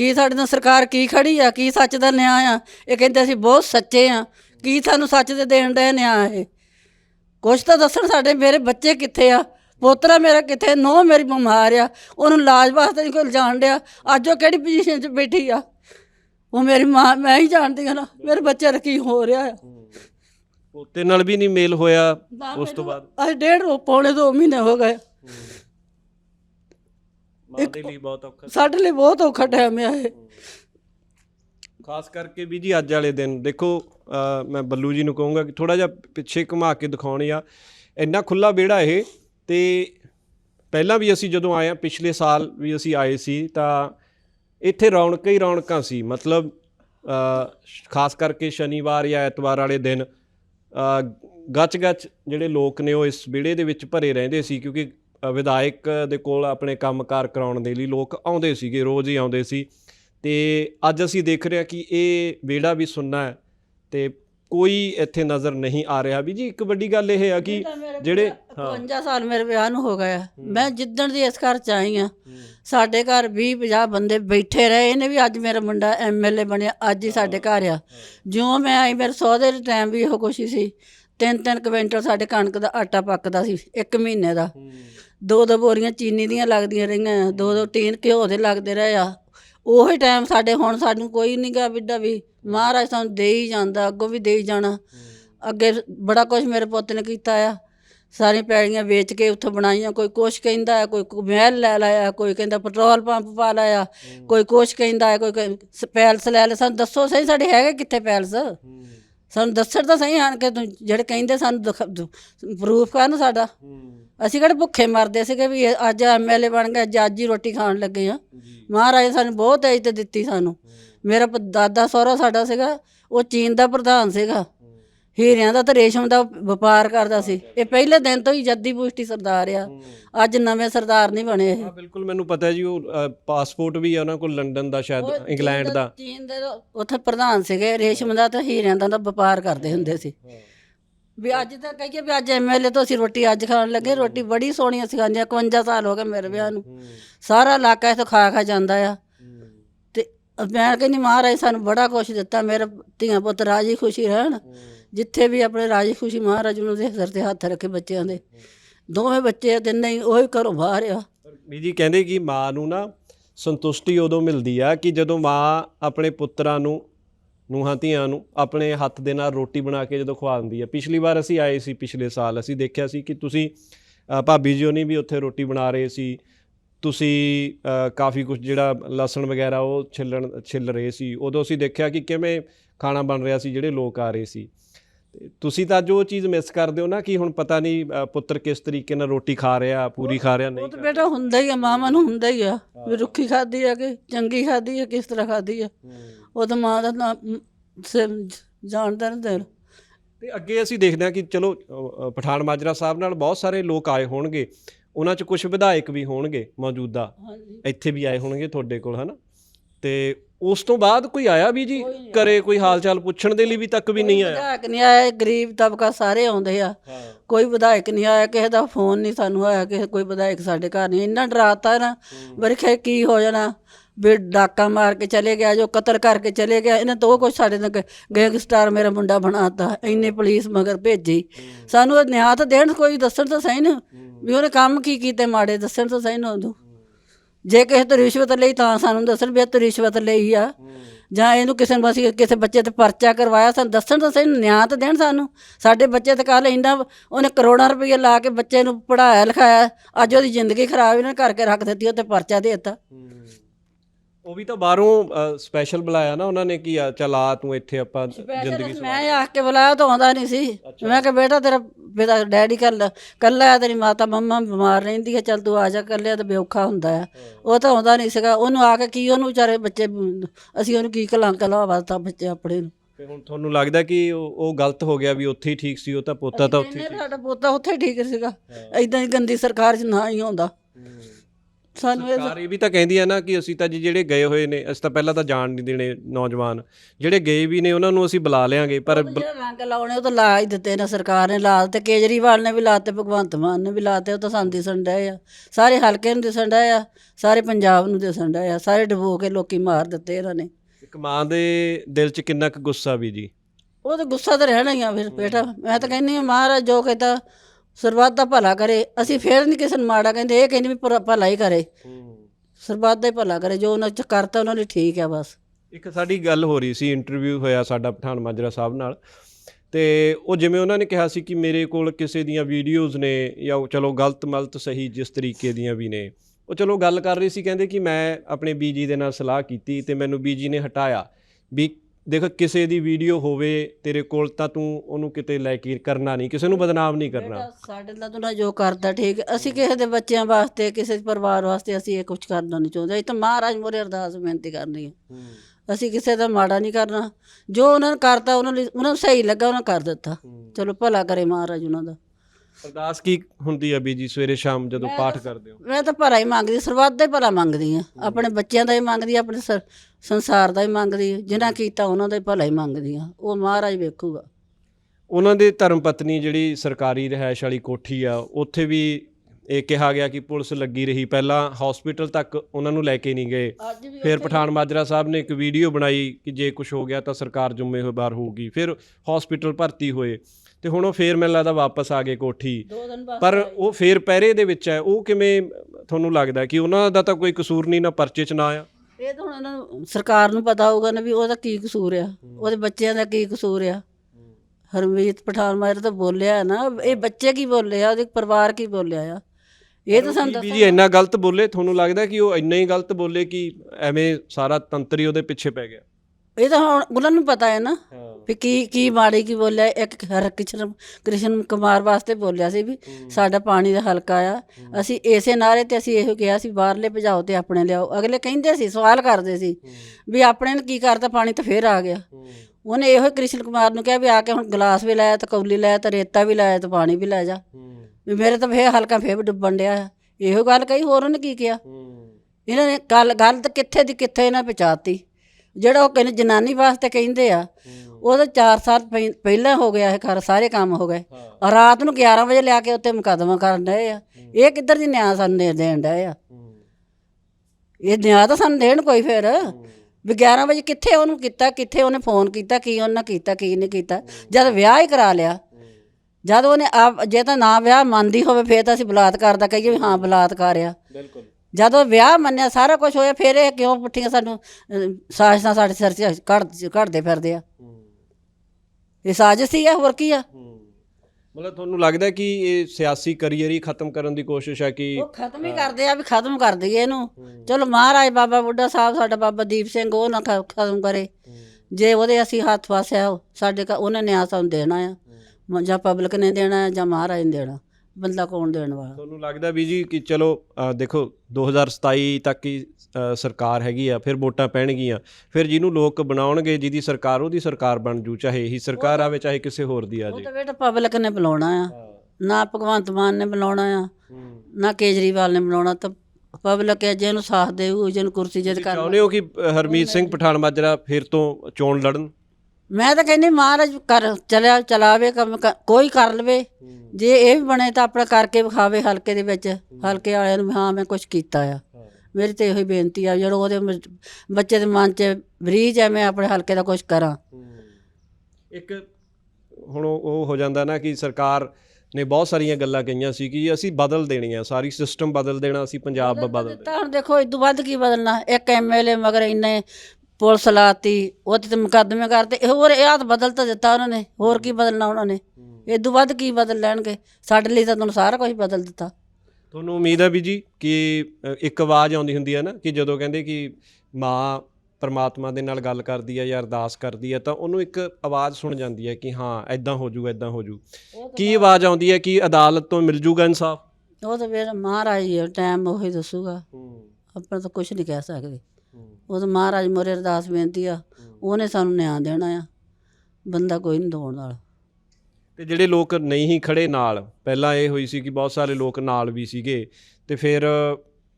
Speaker 2: ਕੀ ਸਾਡੇ ਨਾਲ ਸਰਕਾਰ ਕੀ ਖੜੀ ਆ? ਕੀ ਸੱਚ ਦਾ ਨਿਆਂ ਆ? ਇਹ ਕਹਿੰਦੇ ਅਸੀਂ ਬਹੁਤ ਸੱਚੇ ਆ। ਕੀ ਸਾਨੂੰ ਸੱਚ ਦੇ ਦੇਣ ਦਾ ਨਿਆਂ ਇਹ? ਕੁਛ ਤਾਂ ਦੱਸਣ ਸਾਡੇ ਮੇਰੇ ਬੱਚੇ ਕਿੱਥੇ ਆ? ਪੋਤਰਾ ਮੇਰਾ ਕਿੱਥੇ? ਨੋ ਮੇਰੀ ਬਿਮਾਰ ਆ। ਉਹਨੂੰ ਇਲਾਜ ਵਾਸਤੇ ਨਹੀਂ ਕੋਈ ਜਾਣ ਡਿਆ। ਅੱਜ ਉਹ ਕਿਹੜੀ ਪੋਜੀਸ਼ਨ 'ਚ ਬੈਠੀ ਆ? ਉਹ ਮੇਰੀ ਮਾਂ ਮੈਂ ਹੀ ਜਾਣਦੀ ਹਾਂ ਨਾ। ਮੇਰੇ ਬੱਚੇ ਦਾ ਕੀ ਹੋ ਰਿਹਾ ਆ?
Speaker 1: ਪੋਤੇ ਨਾਲ ਵੀ ਨਹੀਂ ਮੇਲ ਹੋਇਆ ਉਸ ਤੋਂ ਬਾਅਦ।
Speaker 2: ਅੱਜ ਡੇਢ ਪੌਣੇ ਦੋ ਮਹੀਨੇ ਹੋ ਗਏ।
Speaker 1: ਮਾਂ ਦੇ ਲਈ ਬਹੁਤ ਔਖਾ
Speaker 2: ਸਾਡੇ ਲਈ ਬਹੁਤ ਔਖਾ ਟਾਈਮ ਆ ਇਹ।
Speaker 1: ਖਾਸ ਕਰਕੇ ਵੀ ਜੀ ਅੱਜ ਵਾਲੇ ਦਿਨ। ਦੇਖੋ ਮੈਂ ਬੱਲੂ ਜੀ ਨੂੰ ਕਹੂੰਗਾ ਕਿ ਥੋੜਾ ਜਿਹਾ ਪਿੱਛੇ ਘੁਮਾ ਕੇ ਦਿਖਾਉਣੀ ਆ ਇੰਨਾ ਖੁੱਲਾ ਵਿਹੜਾ ਇਹ ਤੇ ਪਹਿਲਾਂ ਵੀ ਅਸੀਂ ਜਦੋਂ ਆਏ ਆ ਪਿਛਲੇ ਸਾਲ ਵੀ ਅਸੀਂ ਆਏ ਸੀ ਤਾਂ ਇੱਥੇ ਰੌਣਕਾਂ ਹੀ ਰੌਣਕਾਂ ਸੀ। ਮਤਲਬ ਖਾਸ ਕਰਕੇ ਸ਼ਨੀਵਾਰ ਜਾਂ ਐਤਵਾਰ ਵਾਲੇ ਦਿਨ ਅ, ਗੱਚ-ਗੱਚ ਜਿਹੜੇ ਲੋਕ ਨੇ ਉਹ ਇਸ ਵਿਹੜੇ ਦੇ ਵਿੱਚ ਭਰੇ ਰਹਿੰਦੇ ਸੀ ਕਿਉਂਕਿ ਵਿਧਾਇਕ ਦੇ ਕੋਲ ਆਪਣੇ ਕੰਮਕਾਰ ਕਰਾਉਣ ਦੇ ਲਈ ਲੋਕ ਆਉਂਦੇ ਸੀਗੇ ਰੋਜ਼ ਹੀ ਆਉਂਦੇ ਸੀ। ਤੇ ਅੱਜ ਅਸੀਂ ਦੇਖ ਰਹੇ ਹਾਂ ਕਿ ਇਹ ਵਿਹੜਾ ਵੀ ਸੁੰਨਾ ਹੈ ਤੇ ਕੋਈ ਇੱਥੇ ਨਜ਼ਰ ਨਹੀਂ ਆ ਰਿਹਾ। ਵੀ ਜੀ ਇੱਕ ਵੱਡੀ ਗੱਲ ਇਹ ਆ ਕਿ ਜਿਹੜੇ ਹਾਂ।
Speaker 2: 52 ਸਾਲ ਮੇਰੇ ਵਿਆਹ ਨੂੰ ਹੋ ਗਏ ਆ। ਮੈਂ ਜਿੱਦਣ ਦੀ ਇਸ ਘਰ ਚ ਆਈ ਆ ਸਾਡੇ ਘਰ 20 50 ਬੰਦੇ ਬੈਠੇ ਰਹੇ। ਇਹਨੇ ਵੀ ਅੱਜ ਮੇਰਾ ਮੁੰਡਾ ਐਮਐਲਏ ਬਣਿਆ ਅੱਜ ਹੀ ਸਾਡੇ ਘਰ ਆ। ਜਿਉਂ ਮੈਂ ਆਈ ਮੇਰੇ ਸਹੁਰੇ ਦੇ ਟਾਈਮ ਵੀ ਇਹੋ ਕੁਛ ਸੀ। ਤਿੰਨ ਤਿੰਨ ਕੁਇੰਟਲ ਸਾਡੇ ਕਣਕ ਦਾ ਆਟਾ ਪੱਕਦਾ ਸੀ ਇੱਕ ਮਹੀਨੇ ਦਾ। ਦੋ ਦੋ ਬੋਰੀਆਂ ਚੀਨੀ ਦੀਆਂ ਲੱਗਦੀਆਂ ਰਹੀਆਂ, ਦੋ ਦੋ ਟੀਨ ਘਿਓ ਦੇ ਲੱਗਦੇ ਰਹੇ ਆ। ਉਹੀ ਟਾਈਮ ਸਾਡੇ ਹੁਣ ਸਾਨੂੰ ਕੋਈ ਨਹੀਂ ਗਾ ਬਿੱਡਾ ਵੀ ਮਹਾਰਾਜ ਸਾਨੂੰ ਦੇ ਹੀ ਜਾਂਦਾ, ਅੱਗੋਂ ਵੀ ਦੇ ਹੀ ਜਾਣਾ। ਅੱਗੇ ਬੜਾ ਕੁਝ ਮੇਰੇ ਪੁੱਤ ਨੇ ਕੀਤਾ ਆ। ਸਾਰੀਆਂ ਪੈੜੀਆਂ ਵੇਚ ਕੇ ਉੱਥੋਂ ਬਣਾਈਆਂ, ਕੋਈ ਕੁਛ ਕਹਿੰਦਾ ਹੈ ਕੋਈ ਮਹਿਲ ਲੈ ਲਾਇਆ, ਕੋਈ ਕਹਿੰਦਾ ਪੈਟਰੋਲ ਪੰਪ ਪਾ ਲਾਇਆ, ਕੋਈ ਕੁਛ ਕਹਿੰਦਾ, ਕੋਈ ਕਹਿੰ- ਪੈਲਸ ਲੈ ਲਿਆ ਸਾਨੂੰ ਦੱਸੋ ਸਹੀ ਸਾਡੇ ਹੈਗੇ ਕਿੱਥੇ ਪੈਲਸ? ਸਾਨੂੰ ਦੱਸਣ ਤਾਂ ਸਹੀ ਆਣ ਕੇ ਤੁਸੀਂ ਜਿਹੜੇ ਕਹਿੰਦੇ ਸਾਨੂੰ ਪ੍ਰੂਫ ਕਰਨ ਸਾਡਾ। ਅਸੀਂ ਕਿਹੜੇ ਭੁੱਖੇ ਮਰਦੇ ਸੀਗੇ ਵੀ ਇਹ ਅੱਜ ਐਮਐਲਏ ਬਣ ਗਏ ਅੱਜ ਹੀ ਰੋਟੀ ਖਾਣ ਲੱਗੇ ਆ ਮਹਾਰਾਜ ਸਾਨੂੰ ਬਹੁਤ ਇੱਜ਼ਤ ਦਿੱਤੀ ਸਾਨੂੰ। ਮੇਰਾ ਪ- ਦਾਦਾ ਸਹੁਰਾ ਸਾਡਾ ਸੀਗਾ ਉਹ ਚੀਨ ਦਾ ਪ੍ਰਧਾਨ ਸੀਗਾ। ਹੀਰਿਆਂ ਦਾ ਤੇ ਰੇਸ਼ਮ ਦਾ ਵਪਾਰ ਕਰਦਾ ਸੀ। ਇਹ ਪਹਿਲੇ ਦਿਨ ਤੋਂ ਹੀ ਜੱਦੀ ਪੁਸ਼ਟੀ ਸਰਦਾਰ ਆ। ਅੱਜ ਨਵੇਂ ਸਰਦਾਰ ਨਹੀਂ ਬਣੇ ਇਹ।
Speaker 1: ਹਾਂ ਬਿਲਕੁਲ ਮੈਨੂੰ ਪਤਾ ਹੈ ਜੀ ਉਹ ਅ, ਪਾਸਪੋਰਟ ਵੀ ਹੈ ਉਹਨਾਂ ਕੋਲ ਲੰਡਨ ਦਾ ਸ਼ਾਇਦ ਇੰਗਲੈਂਡ ਦਾ
Speaker 2: ਚੀਨ ਦੇ ਤਾਂ ਉੱਥੇ ਪ੍ਰਧਾਨ ਸੀਗੇ ਰੇਸ਼ਮ ਦਾ ਤੇ ਹੀਰਿਆਂ ਦਾ ਤਾਂ ਵਪਾਰ ਕਰਦੇ ਹੁੰਦੇ ਸੀ। ਵੀ ਅੱਜ ਤਾਂ ਕਹੀਏ ਵੀ ਅੱਜ ਐਮਐਲਏ ਤੋਂ ਅਸੀਂ ਰੋਟੀ ਅੱਜ ਖਾਣ ਲੱਗੇ ਰੋਟੀ ਬੜੀ ਸੋਹਣੀ ਅਸੀਂ ਖਾਂਦੇ ਆ 51 ਸਾਲ ਹੋ ਗਏ ਮੇਰੇ ਵਿਆਹ ਨੂੰ। ਸਾਰਾ ਇਲਾਕਾ ਇੱਥੋਂ ਖਾ ਖਾ ਜਾਂਦਾ ਆ। ਤੇ ਮੈਂ ਕਹਿੰਦੀ ਮਹਾਰਾਜ ਸਾਨੂੰ ਬੜਾ ਕੁਛ ਦਿੱਤਾ ਮੇਰੇ ਧੀਆਂ ਪੁੱਤ ਰਾਜੀ ਖੁਸ਼ੀ ਰਹਿਣ। ਜਿੱਥੇ ਵੀ ਆਪਣੇ ਰਾਜੀ ਖੁਸ਼ੀ ਮਹਾਰਾਜ ਨੂੰ ਦੇ ਸਿਰ ਤੇ ਹੱਥ ਰੱਖੇ ਬੱਚਿਆਂ ਦੇ। ਦੋਵੇਂ ਬੱਚੇ ਆ ਤਿੰਨੇ ਹੀ ਉਹੀ ਘਰੋਂ ਬਾਹਰ ਆ।
Speaker 1: ਵੀ ਜੀ ਕਹਿੰਦੇ ਕਿ ਮਾਂ ਨੂੰ ਨਾ ਸੰਤੁਸ਼ਟੀ ਉਦੋਂ ਮਿਲਦੀ ਆ ਕਿ ਜਦੋਂ ਮਾਂ ਆਪਣੇ ਪੁੱਤਰਾਂ ਨੂੰ ਨੂੰਹਾਂ ਧੀਆਂ ਨੂੰ ਆਪਣੇ ਹੱਥ ਦੇ ਨਾਲ ਰੋਟੀ ਬਣਾ ਕੇ ਜਦੋਂ ਖਵਾਉਂਦੀ ਆ। ਪਿਛਲੀ ਵਾਰ ਅਸੀਂ ਆਏ ਸੀ ਪਿਛਲੇ ਸਾਲ ਅਸੀਂ ਦੇਖਿਆ ਸੀ ਕਿ ਤੁਸੀਂ ਅ, ਭਾਬੀ ਜੀ ਹੋਣੀ ਵੀ ਉੱਥੇ ਰੋਟੀ ਬਣਾ ਰਹੇ ਸੀ। ਤੁਸੀਂ ਅ, ਕਾਫੀ ਕੁਝ ਜਿਹੜਾ ਲਸਣ ਵਗੈਰਾ ਉਹ ਛਿੱਲਣ ਛਿੱਲ ਰਹੇ ਸੀ। ਉਦੋਂ ਅਸੀਂ ਦੇਖਿਆ ਕਿ ਕਿਵੇਂ ਖਾਣਾ ਬਣ ਰਿਹਾ ਸੀ ਜਿਹੜੇ ਲੋਕ ਆ ਰਹੇ ਸੀ। ਤੁਸੀਂ ਤਾਂ ਜੋ ਚੀਜ਼ ਮਿਸ ਕਰਦੇ ਹੋ ਨਾ ਕਿ ਹੁਣ ਪਤਾ ਨਹੀਂ ਪੁੱਤਰ ਕਿਸ ਤਰੀਕੇ ਨਾਲ ਰੋਟੀ ਖਾ ਰਿਹਾ ਪੂਰੀ ਖਾ ਰਿਹਾ
Speaker 2: ਉਹ
Speaker 1: ਨਹੀਂ
Speaker 2: ਤਾਂ ਬੇਟਾ ਹੁੰਦਾ ਹੀ ਆ ਮਾਵਾਂ ਨੂੰ ਹੁੰਦਾ ਹੀ ਆ ਵੀ ਰੁੱਖੀ ਖਾਦੀ ਆ ਕਿ ਚੰਗੀ ਖਾਦੀ ਆ ਕਿਸ ਤਰ੍ਹਾਂ ਖਾਦੀ ਆ। ਉਹ ਤਾਂ ਮਾਂ ਦਾ ਨਾ ਜਾਣਦਾ ਨਹੀਂ ਦਿਲ
Speaker 1: ਤੇ ਅੱਗੇ ਅਸੀਂ ਦੇਖਦੇ ਹਾਂ ਕਿ ਚਲੋ ਪਠਾਨ ਮਾਜਰਾ ਸਾਹਿਬ ਨਾਲ ਬਹੁਤ ਸਾਰੇ ਲੋਕ ਆਏ ਹੋਣਗੇ। ਉਹਨਾਂ 'ਚ ਕੁਝ ਵਿਧਾਇਕ ਵੀ ਹੋਣਗੇ ਮੌਜੂਦਾ। ਇੱਥੇ ਵੀ ਆਏ ਹੋਣਗੇ ਤੁਹਾਡੇ ਕੋਲ ਹਨਾ? ਤੇ ਉਸ ਤੋਂ ਬਾਅਦ ਕੋਈ ਆਇਆ ਵੀ ਜੀ? ਕਰੇ ਕੋਈ ਹਾਲ ਚਾਲ ਪੁੱਛਣ ਦੇ ਲਈ ਵੀ ਤੱਕ ਵੀ ਨਹੀਂ ਆਇਆ?
Speaker 2: ਵਿਧਾਇਕ ਨਹੀਂ ਆਇਆ ਗਰੀਬ ਤਬਕਾ ਸਾਰੇ ਆਉਂਦੇ ਆ। ਕੋਈ ਵਿਧਾਇਕ ਨਹੀਂ ਆਇਆ ਕਿਸੇ ਦਾ ਫੋਨ ਨਹੀਂ ਸਾਨੂੰ ਆਇਆ ਕਿਸੇ ਕੋਈ ਵਿਧਾਇਕ ਸਾਡੇ ਘਰ ਨਹੀਂ। ਇੰਨਾ ਡਰਾਤਾ ਨਾ ਬਰਖੇ ਕੀ ਹੋ ਜਾਣਾ? ਵੀ ਡਾਕਾ ਮਾਰ ਕੇ ਚਲੇ ਗਿਆ ਜੋ ਕਤਲ ਕਰਕੇ ਚਲੇ ਗਿਆ ਇਹਨੇ ਤੋਂ ਕੁਝ ਸਾਡੇ ਨਾਲ ਗੈਂਗਸਟਰ ਮੇਰਾ ਮੁੰਡਾ ਬਣਾਤਾ ਇੰਨੇ ਪੁਲਿਸ ਮਗਰ ਭੇਜੀ। ਸਾਨੂੰ ਨਿਆਂ ਤਾਂ ਦੇਣ ਕੋਈ ਦੱਸਣ ਤਾਂ ਸਹੀ ਨਾ। ਵੀ ਉਹਨੇ ਕੰਮ ਕੀ ਕੀਤੇ ਮਾੜੇ ਦੱਸਣ ਤਾਂ ਸਹੀ ਨਾ ਉਦੋਂ ਜੇ ਕਿਸੇ ਤੋਂ ਰਿਸ਼ਵਤ ਲਈ ਤਾਂ ਸਾਨੂੰ ਦੱਸਣ ਵੀ ਇਹ ਤੋਂ ਰਿਸ਼ਵਤ ਲਈ ਆ। ਜਾਂ ਇਹਨੂੰ ਕਿਸੇ ਨੂੰ ਅਸੀਂ ਕਿਸੇ ਬੱਚੇ ਤੇ ਪਰਚਾ ਕਰਵਾਇਆ, ਸਾਨੂੰ ਦੱਸਣ ਤਾਂ ਸਹੀ, ਨਿਆਂ ਤਾਂ ਦੇਣ ਸਾਨੂੰ। ਸਾਡੇ ਬੱਚੇ ਤੇ ਕੱਲ ਇੰਨਾ ਉਹਨੇ ਕਰੋੜਾਂ ਰੁਪਏ ਲਾ ਕੇ ਬੱਚੇ ਨੂੰ ਪੜਾਇਆ ਲਿਖਾਇਆ, ਅੱਜ ਉਹਦੀ ਜ਼ਿੰਦਗੀ ਖਰਾਬ, ਇਹਨੇ ਕਰਕੇ ਰੱਖ ਦਿੱਤੀ ਉਹ ਤੇ ਪਰਚਾ ਦੇ ਦਿੱਤਾ।
Speaker 1: ਉਹ ਵੀ ਤਾਂ ਬਾਹਰੋਂ ਸਪੈਸ਼ਲ ਬੁਲਾਇਆ ਨਾ ਉਹਨਾਂ ਨੇ ਕੀ ਆ ਚਲ ਆ ਤੂੰ ਇੱਥੇ ਆਪਾਂ ਜ਼ਿੰਦਗੀ
Speaker 2: ਮੈਂ ਆਖ ਕੇ ਬੁਲਾਇਆ ਤਾਂ ਆਉਂਦਾ ਨਹੀਂ ਸੀ। ਮੈਂ ਕਿਹਾ ਬੇਟਾ ਤੇਰਾ ਪਿਤਾ ਡੈਡੀ ਕੱਲ ਕੱਲਾ ਆ ਤੇਰੀ ਮਾਤਾ ਮੰਮਾ ਬਿਮਾਰ ਰਹਿੰਦੀ ਹੈ ਚੱਲ ਤੂੰ ਆ ਜਾ ਕੱਲਿਆ ਤਾਂ ਬੇੌਖਾ ਹੁੰਦਾ ਆ। ਉਹ ਤਾਂ ਆਉਂਦਾ ਨਹੀਂ ਸੀਗਾ। ਉਹਨੂੰ ਆ ਕੇ ਕੀ ਉਹਨੂੰ ਵਿਚਾਰੇ ਬੱਚੇ ਅਸੀਂ ਉਹਨੂੰ ਕੀ ਕਲੰਕ ਲਾਵਾਤਾ ਬੱਚੇ ਆਪਣੇ ਨੂੰ।
Speaker 1: ਤੇ ਹੁਣ ਤੁਹਾਨੂੰ ਲੱਗਦਾ ਕਿ ਉਹ ਗਲਤ ਹੋ ਗਿਆ ਵੀ ਉੱਥੇ ਹੀ ਠੀਕ ਸੀ ਉਹ ਤਾਂ ਪੋਤਾ ਤਾਂ ਉੱਥੇ
Speaker 2: ਸਾਡਾ ਪੋਤਾ ਉੱਥੇ ਠੀਕ ਸੀਗਾ। ਐਦਾਂ ਦੀ ਗੰਦੀ ਸਰਕਾਰ 'ਚ ਨਾ ਹੀ ਆਉਂਦਾ। ਸਾਨੂੰ ਇਹ
Speaker 1: ਸਰਕਾਰ ਇਹ ਵੀ ਤਾਂ ਕਹਿੰਦੀ ਆ ਨਾ ਕਿ ਅਸੀਂ ਤਾਂ ਜੀ ਜਿਹੜੇ ਗਏ ਹੋਏ ਨੇ ਅਸੀਂ ਤਾਂ ਪਹਿਲਾਂ ਤਾਂ ਜਾਣ ਨਹੀਂ ਦੇਣੇ ਨੌਜਵਾਨ। ਜਿਹੜੇ ਗਏ ਵੀ ਨੇ ਉਹਨਾਂ ਨੂੰ ਅਸੀਂ ਬੁਲਾ ਲਿਆਂਗੇ ਪਰ ਬ-
Speaker 2: ਜਿਹੜੇ ਰੰਗ ਲਾਉਣੇ ਉਹ ਤਾਂ ਲਾ ਹੀ ਦਿੱਤੇ ਨੇ ਸਰਕਾਰ ਨੇ ਲਾ ਦਿੱਤੇ। ਕੇਜਰੀਵਾਲ ਨੇ ਵੀ ਲਾਤੇ ਭਗਵੰਤ ਮਾਨ ਨੇ ਵੀ ਲਾਤੇ ਉਹ ਤਾਂ ਸਾਨੂੰ ਦਿਸਣ ਡਏ ਆ। ਸਾਰੇ ਹਲਕੇ ਨੂੰ ਦਿਸਣ ਡਏ ਆ ਸਾਰੇ ਪੰਜਾਬ ਨੂੰ ਦਿਸਣ ਡਏ ਆ ਸਾਰੇ ਡਬੋ ਕੇ ਲੋਕੀ ਮਾਰ ਦਿੱਤੇ ਇਹਨਾਂ ਨੇ।
Speaker 1: ਇੱਕ ਮਾਂ ਦੇ ਦਿਲ 'ਚ ਕਿੰਨਾ ਕੁ ਗੁੱਸਾ ਵੀ ਜੀ?
Speaker 2: ਉਹ ਤਾਂ ਗੁੱਸਾ ਤਾਂ ਰਹਿਣਾ ਹੀ ਆ ਫਿਰ ਬੇਟਾ। ਮੈਂ ਤਾਂ ਕਹਿੰਦੀ ਹਾਂ ਮਹਾਰਾਜ ਜੋ ਕਹਿੰਦਾ ਸਰਬੱਤ ਦਾ ਭਲਾ ਕਰੇ ਅਸੀਂ ਫੇਰ ਨਹੀਂ ਕਿਸੇ ਨੂੰ ਮਾੜਾ ਕਹਿੰਦੇ ਇਹ ਕਹਿੰਦੇ ਵੀ ਭਲਾ- ਭਲਾ ਹੀ ਕਰੇ। ਸਰਬੱਤ ਦਾ ਹੀ ਭਲਾ ਕਰੇ ਜੋ ਉਹਨਾਂ ਚ ਕਰਤਾ ਉਹਨਾਂ ਲਈ ਠੀਕ ਆ ਬਸ।
Speaker 1: ਇੱਕ ਸਾਡੀ ਗੱਲ ਹੋ ਰਹੀ ਸੀ ਇੰਟਰਵਿਊ ਹੋਇਆ ਸਾਡਾ ਪਠਾਨ ਮਾਜਰਾ ਸਾਹਿਬ ਨਾਲ। ਤੇ ਉਹ ਜਿਵੇਂ ਉਹਨਾਂ ਨੇ ਕਿਹਾ ਸੀ ਕਿ ਮੇਰੇ ਕੋਲ ਕਿਸੇ ਦੀਆਂ ਵੀਡੀਓਜ਼ ਨੇ ਜਾਂ ਉਹ ਚਲੋ ਗਲਤ ਮਲਤ ਸਹੀ ਜਿਸ ਤਰੀਕੇ ਦੀਆਂ ਵੀ ਨੇ। ਉਹ ਚਲੋ ਗੱਲ ਕਰ ਰਹੀ ਸੀ ਕਹਿੰਦੇ ਕਿ ਮੈਂ ਆਪਣੇ ਬੀਜੀ ਦੇ ਨਾਲ ਸਲਾਹ ਕੀਤੀ ਤੇ ਮੈਨੂੰ ਬੀਜੀ ਨੇ ਹਟਾਇਆ। ਵੀ ਦੇਖ ਕਿਸੇ ਦੀ ਵੀਡੀਓ ਹੋਵੇ ਤੇਰੇ ਕੋਲ ਤਾਂ ਤੂੰ ਉਹਨੂੰ ਕਿਤੇ ਲੈ ਕੇ ਕਰਨਾ ਨਹੀਂ ਕਿਸੇ ਨੂੰ ਬਦਨਾਮ ਨਹੀਂ ਕਰਨਾ।
Speaker 2: ਸਾਡੇ ਨਾਲ ਤਾਂ ਜੋ ਕਰਦਾ ਠੀਕ। ਅਸੀਂ ਕਿਸੇ ਦੇ ਬੱਚਿਆਂ ਵਾਸਤੇ ਕਿਸੇ ਦੇ ਪਰਿਵਾਰ ਵਾਸਤੇ ਅਸੀਂ ਇਹ ਕੁਝ ਕਰਨਾ ਨਹੀਂ ਚਾਹੁੰਦੇ। ਅਸੀਂ ਤਾਂ ਮਹਾਰਾਜ ਮੋਰੇ ਅਰਦਾਸ ਬੇਨਤੀ ਕਰਨੀ ਹੈ। ਅਸੀਂ ਕਿਸੇ ਦਾ ਮਾੜਾ ਨਹੀਂ ਕਰਨਾ। ਜੋ ਉਹਨਾਂ ਨੇ ਕਰਤਾ ਉਹਨਾਂ ਲਈ ਉਹਨਾਂ ਨੂੰ ਸਹੀ ਲੱਗਾ ਉਹਨਾਂ ਕਰ ਦਿੱਤਾ। ਚਲੋ ਭਲਾ ਕਰੇ ਮਹਾਰਾਜ ਉਹਨਾਂ ਦਾ।
Speaker 1: ਅਰਦਾਸ ਕੀ ਹੁੰਦੀ ਆ ਬੀਜੀ ਸਵੇਰੇ ਸ਼ਾਮ ਜਦੋਂ ਪਾਠ ਕਰਦੇ ਹੋ?
Speaker 2: ਮੈਂ ਤਾਂ ਭਲਾ ਹੀ ਮੰਗਦੀ ਸਰਬੱਤ ਦਾ ਹੀ ਭਲਾ ਮੰਗਦੀ ਆ। ਆਪਣੇ ਬੱਚਿਆਂ ਦਾ ਹੀ ਮੰਗਦੀ ਆ ਆਪਣੇ ਸਰ- ਸੰਸਾਰ ਦਾ ਹੀ ਮੰਗਦੀ ਜਿਨ੍ਹਾਂ ਕੀਤਾ ਉਹਨਾਂ ਦਾ ਹੀ ਭਲਾ ਹੀ ਮੰਗਦੀ ਆ। ਉਹ ਮਹਾਰਾਜ ਵੇਖੂਗਾ।
Speaker 1: ਉਹਨਾਂ ਦੇ ਧਰਮ ਪਤਨੀ ਜਿਹੜੀ ਸਰਕਾਰੀ ਰਿਹਾਇਸ਼ ਵਾਲੀ ਕੋਠੀ ਆ ਉੱਥੇ ਵੀ ਇਹ ਕਿਹਾ ਗਿਆ ਕਿ ਪੁਲਿਸ ਲੱਗੀ ਰਹੀ। ਪਹਿਲਾਂ ਹਸਪੀਟਲ ਤੱਕ ਉਹਨਾਂ ਨੂੰ ਲੈ ਕੇ ਨਹੀਂ ਗਏ।
Speaker 2: ਅੱਜ ਵੀ
Speaker 1: ਫਿਰ ਪਠਾਨ ਮਾਜਰਾ ਸਾਹਿਬ ਨੇ ਇੱਕ ਵੀਡੀਓ ਬਣਾਈ ਕਿ ਜੇ ਕੁਝ ਹੋ ਗਿਆ ਤਾਂ ਸਰਕਾਰ ਜ਼ਿੰਮੇਵਾਰ ਹੋਊਗੀ। ਫਿਰ ਹਸਪੀਟਲ ਭਰਤੀ ਹੋਏ ਤੇ ਹੁਣ ਉਹ ਫੇਰ ਮੈਨੂੰ ਲੱਗਦਾ ਵਾਪਸ ਆ ਗਏ ਕੋਠੀ।
Speaker 2: ਦੋ ਦਿਨ ਬਾਅਦ
Speaker 1: ਪਰ ਉਹ ਫੇਰ ਪਹਿਰੇ ਦੇ ਵਿੱਚ ਹੈ। ਉਹ ਕਿਵੇਂ ਤੁਹਾਨੂੰ ਲੱਗਦਾ ਕਿ ਉਹਨਾਂ ਦਾ ਤਾਂ ਕੋਈ ਕਸੂਰ ਨਹੀਂ ਨਾ ਪਰਚੇ 'ਚ ਨਾ ਆ
Speaker 2: ਇਹ ਤਾਂ ਹੁਣ ਨੂੰ ਸਰਕਾਰ ਨੂੰ ਪਤਾ ਹੋਊਗਾ ਨਾ ਵੀ ਉਹਦਾ ਕੀ ਕਸੂਰ ਆ। ਉਹਦੇ ਬੱਚਿਆਂ ਦਾ ਕੀ ਕਸੂਰ ਆ। ਹਰਮੀਤ ਪਠਾਨ ਮਾਰ ਤਾਂ ਬੋਲਿਆ ਨਾ ਇਹ ਬੱਚੇ ਕੀ ਬੋਲੇ ਆ ਉਹਦੇ ਪਰਿਵਾਰ ਕੀ ਬੋਲਿਆ ਆ? ਇਹ ਤਾਂ ਸਾਨੂੰ
Speaker 1: ਵੀ ਜੀ ਇੰਨਾ ਗਲਤ ਬੋਲੇ ਤੁਹਾਨੂੰ ਲੱਗਦਾ ਕਿ ਉਹ ਇੰਨਾ ਹੀ ਗਲਤ ਬੋਲੇ ਕਿ ਐਵੇਂ ਸਾਰਾ ਤੰਤਰੀ ਉਹਦੇ ਪਿੱਛੇ ਪੈ ਗਿਆ?
Speaker 2: ਇਹ ਤਾਂ ਹੁਣ ਉਹਨਾਂ ਨੂੰ ਪਤਾ ਹੈ ਨਾ ਵੀ ਕੀ ਕੀ ਮਾੜੀ ਕੀ ਬੋਲਿਆ ਇੱਕ ਹਰਕ੍ਰਿਸ਼ਨ ਕ੍ਰਿਸ਼ਨ ਕੁਮਾਰ ਵਾਸਤੇ ਬੋਲਿਆ ਸੀ ਵੀ ਸਾਡਾ ਪਾਣੀ ਦਾ ਹਲਕਾ ਆ। ਅਸੀਂ ਇਸੇ ਨਾਰੇ ਤੇ ਅਸੀਂ ਇਹੋ ਕਿਹਾ ਸੀ ਬਾਹਰਲੇ ਭਜਾਓ ਤੇ ਆਪਣੇ ਲਿਆਓ। ਅਗਲੇ ਕਹਿੰਦੇ ਸੀ ਸਵਾਲ ਕਰਦੇ ਸੀ ਵੀ ਆਪਣੇ ਨੇ ਕੀ ਕਰਤਾ ਪਾਣੀ ਤਾਂ ਫੇਰ ਆ ਗਿਆ। ਉਹਨੇ ਇਹੋ ਕ੍ਰਿਸ਼ਨ ਕੁਮਾਰ ਨੂੰ ਕਿਹਾ ਵੀ ਆ ਕੇ ਹੁਣ ਗਲਾਸ ਵੀ ਲਾਇਆ ਤੇ ਕੌਲੀ ਲਾਇਆ ਤੇ ਰੇਤਾ ਵੀ ਲਾਇਆ ਤੇ ਪਾਣੀ ਵੀ ਲੈ ਜਾ। ਵੀ ਮੇਰੇ ਤਾਂ ਫੇਰ ਹਲਕਾ ਫੇਰ ਡੁੱਬਣ ਡਿਆ ਇਹੋ ਗੱਲ ਕਹੀ ਹੋਰ ਉਹਨੇ ਕੀ ਕਿਹਾ? ਇਹਨਾਂ ਨੇ ਗੱਲ ਗੱਲ ਤਾਂ ਕਿੱਥੇ ਦੀ ਕਿੱਥੇ ਇਹਨਾਂ ਪਹੁੰਚਾਤੀ। ਜਿਹੜਾ ਉਹ ਕਹਿੰਦੇ ਜਨਾਨੀ ਵਾਸਤੇ ਕਹਿੰਦੇ ਆ ਉਹਦਾ 4 ਸਾਲ ਪਹਿ- ਪਹਿਲਾਂ ਹੋ ਗਿਆ ਇਹ ਕਰ ਸਾਰੇ ਕੰਮ ਹੋ ਗਏ। ਔਰ ਰਾਤ ਨੂੰ 11 ਵਜੇ ਲਿਆ ਕੇ ਉੱਤੇ ਮੁਕੱਦਮਾ ਕਰਨ ਡਏ ਆ। ਇਹ ਕਿੱਧਰ ਦੀ ਨਿਆਂ ਸਾਨੂੰ ਦੇ- ਦੇਣ ਡਏ ਆ? ਇਹ ਨਿਆਂ ਤਾਂ ਸਾਨੂੰ ਦੇਣ ਕੋਈ ਫਿਰ। ਵੀ 11 ਵਜੇ ਕਿੱਥੇ ਉਹਨੂੰ ਕੀਤਾ ਕਿੱਥੇ ਉਹਨੇ ਫੋਨ ਕੀਤਾ ਕੀ ਉਹਨਾਂ ਕੀਤਾ ਕੀ ਨਹੀਂ ਕੀਤਾ। ਜਦ ਵਿਆਹ ਹੀ ਕਰਾ ਲਿਆ। ਜਦ ਉਹਨੇ ਆਪ ਜੇ ਤਾਂ ਨਾ ਵਿਆਹ ਮੰਨਦੀ ਹੋਵੇ ਫਿਰ ਤਾਂ ਅਸੀਂ ਬਲਾਤਕਾਰ ਦਾ ਕਹੀਏ ਵੀ ਹਾਂ ਬਲਾਤਕਾਰ ਆ।
Speaker 1: ਬਿਲਕੁਲ।
Speaker 2: ਜਦੋਂ ਵਿਆਹ ਮੰਨਿਆ ਸਾਰਾ ਕੁਝ ਹੋਇਆ ਫਿਰ ਇਹ ਕਿਉਂ ਪੁੱਠੀਆਂ ਸਾਨੂੰ ਅਹ, ਸਾਜ਼ਿਸ਼ਾਂ ਸਾਡੇ ਸਿਰ 'ਚ ਕੱਢ ਕੱਢਦੇ ਫਿਰਦੇ ਆ? ਇਹ ਸਾਜ਼ਿਸ਼ ਹੀ ਆ ਹੋਰ ਕੀ ਆ?
Speaker 1: ਮਤਲਬ ਤੁਹਾਨੂੰ ਲੱਗਦਾ ਕਿ ਇਹ ਸਿਆਸੀ ਕਰੀਅਰ ਹੀ ਖਤਮ ਕਰਨ ਦੀ ਕੋਸ਼ਿਸ਼ ਹੈ ਕਿ
Speaker 2: ਉਹ ਖਤਮ ਹੀ ਕਰਦੇ ਆ ਵੀ ਖਤਮ ਕਰ ਦਈਏ ਇਹਨੂੰ। ਚਲੋ ਮਹਾਰਾਜ ਬਾਬਾ ਬੁੱਢਾ ਸਾਹਿਬ ਸਾਡਾ ਬਾਬਾ ਦੀਪ ਸਿੰਘ ਉਹ ਨਾ ਖ- ਖਤਮ ਕਰੇ। ਜੇ ਉਹਦੇ ਅਸੀਂ ਹੱਥ ਫਸਿਆ ਸਾਡੇ ਕਾ ਉਹਨੇ ਨਿਆਂ ਸਾਨੂੰ ਦੇਣਾ ਆ। ਮ- ਜਾਂ ਪਬਲਿਕ ਨੇ ਦੇਣਾ ਹੈ ਜਾਂ ਮਹਾਰਾਜ ਨੇ ਦੇਣਾ। ਬੰਦਾ ਕੌਣ ਦੇਣ ਵਾਲਾ?
Speaker 1: ਤੁਹਾਨੂੰ ਲੱਗਦਾ ਵੀ ਜੀ ਕਿ ਚਲੋ ਦੇਖੋ 2027 ਤੱਕ ਹੀ ਸਰਕਾਰ ਹੈਗੀ ਆ ਫਿਰ ਵੋਟਾਂ ਪੈਣਗੀਆਂ। ਫਿਰ ਜਿਹਨੂੰ ਲੋਕ ਬਣਾਉਣਗੇ ਜਿਹਦੀ ਸਰਕਾਰ ਉਹਦੀ ਸਰਕਾਰ ਬਣ ਜੂ ਚਾਹੇ ਇਹੀ ਸਰਕਾਰ ਆਵੇ ਚਾਹੇ ਕਿਸੇ ਹੋਰ ਦੀ ਆ
Speaker 2: ਉਹ
Speaker 1: ਜੇ।
Speaker 2: ਤਾਂ ਬੇਟਾ ਪਬਲਿਕ ਨੇ ਬੁਲਾਉਣਾ ਆ। ਨਾ ਭਗਵੰਤ ਮਾਨ ਨੇ ਬੁਲਾਉਣਾ ਆ ਨਾ ਕੇਜਰੀਵਾਲ ਨੇ ਬਣਾਉਣਾ ਤਾਂ ਪਬਲਿਕ ਹੈ ਜਿਹਨੂੰ ਸਾਥ ਦੇਊ ਜਿਹਨੂੰ ਕੁਰਸੀ ਜਿੱਤ ਕਰ
Speaker 1: ਚਾਹੁੰਦੇ ਹੋ ਕਿ ਹਰਮੀਤ ਸਿੰਘ ਪਠਾਨ ਮਾਜਰਾ ਫਿਰ ਤੋਂ ਚੋਣ ਲੜਨ?
Speaker 2: ਮੈਂ ਤਾਂ ਕਹਿੰਦੀ ਮਹਾਰਾਜ ਕਰ ਚਲਿਆ ਚਲਾਵੇ ਕੰਮ ਕ- ਕੋਈ ਕਰ ਲਵੇ। ਜੇ ਇਹ ਵੀ ਬਣੇ ਤਾਂ ਆਪਣਾ ਕਰਕੇ ਵਿਖਾਵੇ ਹਲਕੇ ਦੇ ਵਿੱਚ। ਹਲਕੇ ਵਾਲਿਆਂ ਨੂੰ ਵੀ ਹਾਂ ਮੈਂ ਕੁਝ ਕੀਤਾ ਆ। ਮੇਰੀ ਤੇ ਇਹੋ ਹੀ ਬੇਨਤੀ ਆ ਜਦੋਂ ਉਹਦੇ ਮ- ਬੱਚੇ ਦੇ ਮਨ 'ਚ ਬਰੀਜ ਹੈ ਮੈਂ ਆਪਣੇ ਹਲਕੇ ਦਾ ਕੁਝ ਕਰਾਂ।
Speaker 1: ਇੱਕ ਹੁਣ ਉਹ ਉਹ ਹੋ ਜਾਂਦਾ ਨਾ ਕਿ ਸਰਕਾਰ ਨੇ ਬਹੁਤ ਸਾਰੀਆਂ ਗੱਲਾਂ ਕਹੀਆਂ ਸੀ ਕਿ ਅਸੀਂ ਬਦਲ ਦੇਣੀ ਆ ਸਾਰੀ ਸਿਸਟਮ ਬਦਲ ਦੇਣਾ ਅਸੀਂ ਪੰਜਾਬ ਬਦਲ ਦੇਣਾ।
Speaker 2: ਤਾਂ ਹੁਣ ਦੇਖੋ ਇਦੋਂ ਵੱਧ ਕੀ ਬਦਲਣਾ? ਇੱਕ ਐਮਐਲਏ ਮਗਰ ਇੰਨੇ ਪੁਲਿਸ ਲਾਤੀ ਉਹਦੇ ਤੇ ਮੁਕੱਦਮੇ ਕਰਤੇ ਹੋਰ ਇਹ ਹੱਥ ਬਦਲ ਤਾਂ ਦਿੱਤਾ ਉਹਨਾਂ ਨੇ ਹੋਰ ਕੀ ਬਦਲਣਾ ਉਹਨਾਂ ਨੇ? ਇਦੋਂ ਵੱਧ ਕੀ ਬਦਲ ਲੈਣਗੇ? ਸਾਡੇ ਲਈ ਤਾਂ ਤੁਹਾਨੂੰ ਸਾਰਾ ਕੁਝ ਬਦਲ ਦਿੱਤਾ।
Speaker 1: ਤੁਹਾਨੂੰ ਉਮੀਦ ਹੈ ਵੀ ਜੀ ਕਿ ਇੱਕ ਆਵਾਜ਼ ਆਉਂਦੀ ਹੁੰਦੀ ਹੈ ਨਾ ਕਿ ਜਦੋਂ ਕਹਿੰਦੇ ਕਿ ਮਾਂ ਪਰਮਾਤਮਾ ਦੇ ਨਾਲ ਗੱਲ ਕਰਦੀ ਹੈ ਜਾਂ ਅਰਦਾਸ ਕਰਦੀ ਹੈ ਤਾਂ ਉਹਨੂੰ ਇੱਕ ਆਵਾਜ਼ ਸੁਣ ਜਾਂਦੀ ਹੈ ਕਿ ਹਾਂ ਐਦਾਂ ਹੋ ਜੂ ਐਦਾਂ ਹੋ ਜੂ। ਕੀ ਆਵਾਜ਼ ਆਉਂਦੀ ਹੈ ਕਿ ਅਦਾਲਤ ਤੋਂ ਮਿਲ ਜੂਗਾ ਇਨਸਾਫ?
Speaker 2: ਉਹ ਤਾਂ ਫਿਰ ਮਹਾਰਾਜ ਹੀ ਟਾਈਮ ਉਹੀ ਦੱਸੂਗਾ। ਆਪਾਂ ਤਾਂ ਕੁਝ ਨਹੀਂ ਕਹਿ ਸਕਦੇ। ਉਹ ਤਾਂ ਮਹਾਰਾਜ ਮੋਰੇ ਅਰਦਾਸ ਬੇਨਤੀ ਆ ਉਹਨੇ ਸਾਨੂੰ ਨਿਆਂ ਦੇਣਾ ਆ ਬੰਦਾ ਕੋਈ ਨਹੀਂ ਦੋਣ ਵਾਲਾ
Speaker 1: ਤੇ ਜਿਹੜੇ ਲੋਕ ਨਹੀਂ ਹੀ ਖੜੇ ਨਾਲ ਪਹਿਲਾਂ ਇਹ ਹੋਈ ਸੀ ਕਿ ਬਹੁਤ ਸਾਰੇ ਲੋਕ ਨਾਲ ਵੀ ਸੀਗੇ ਤੇ ਫਿਰ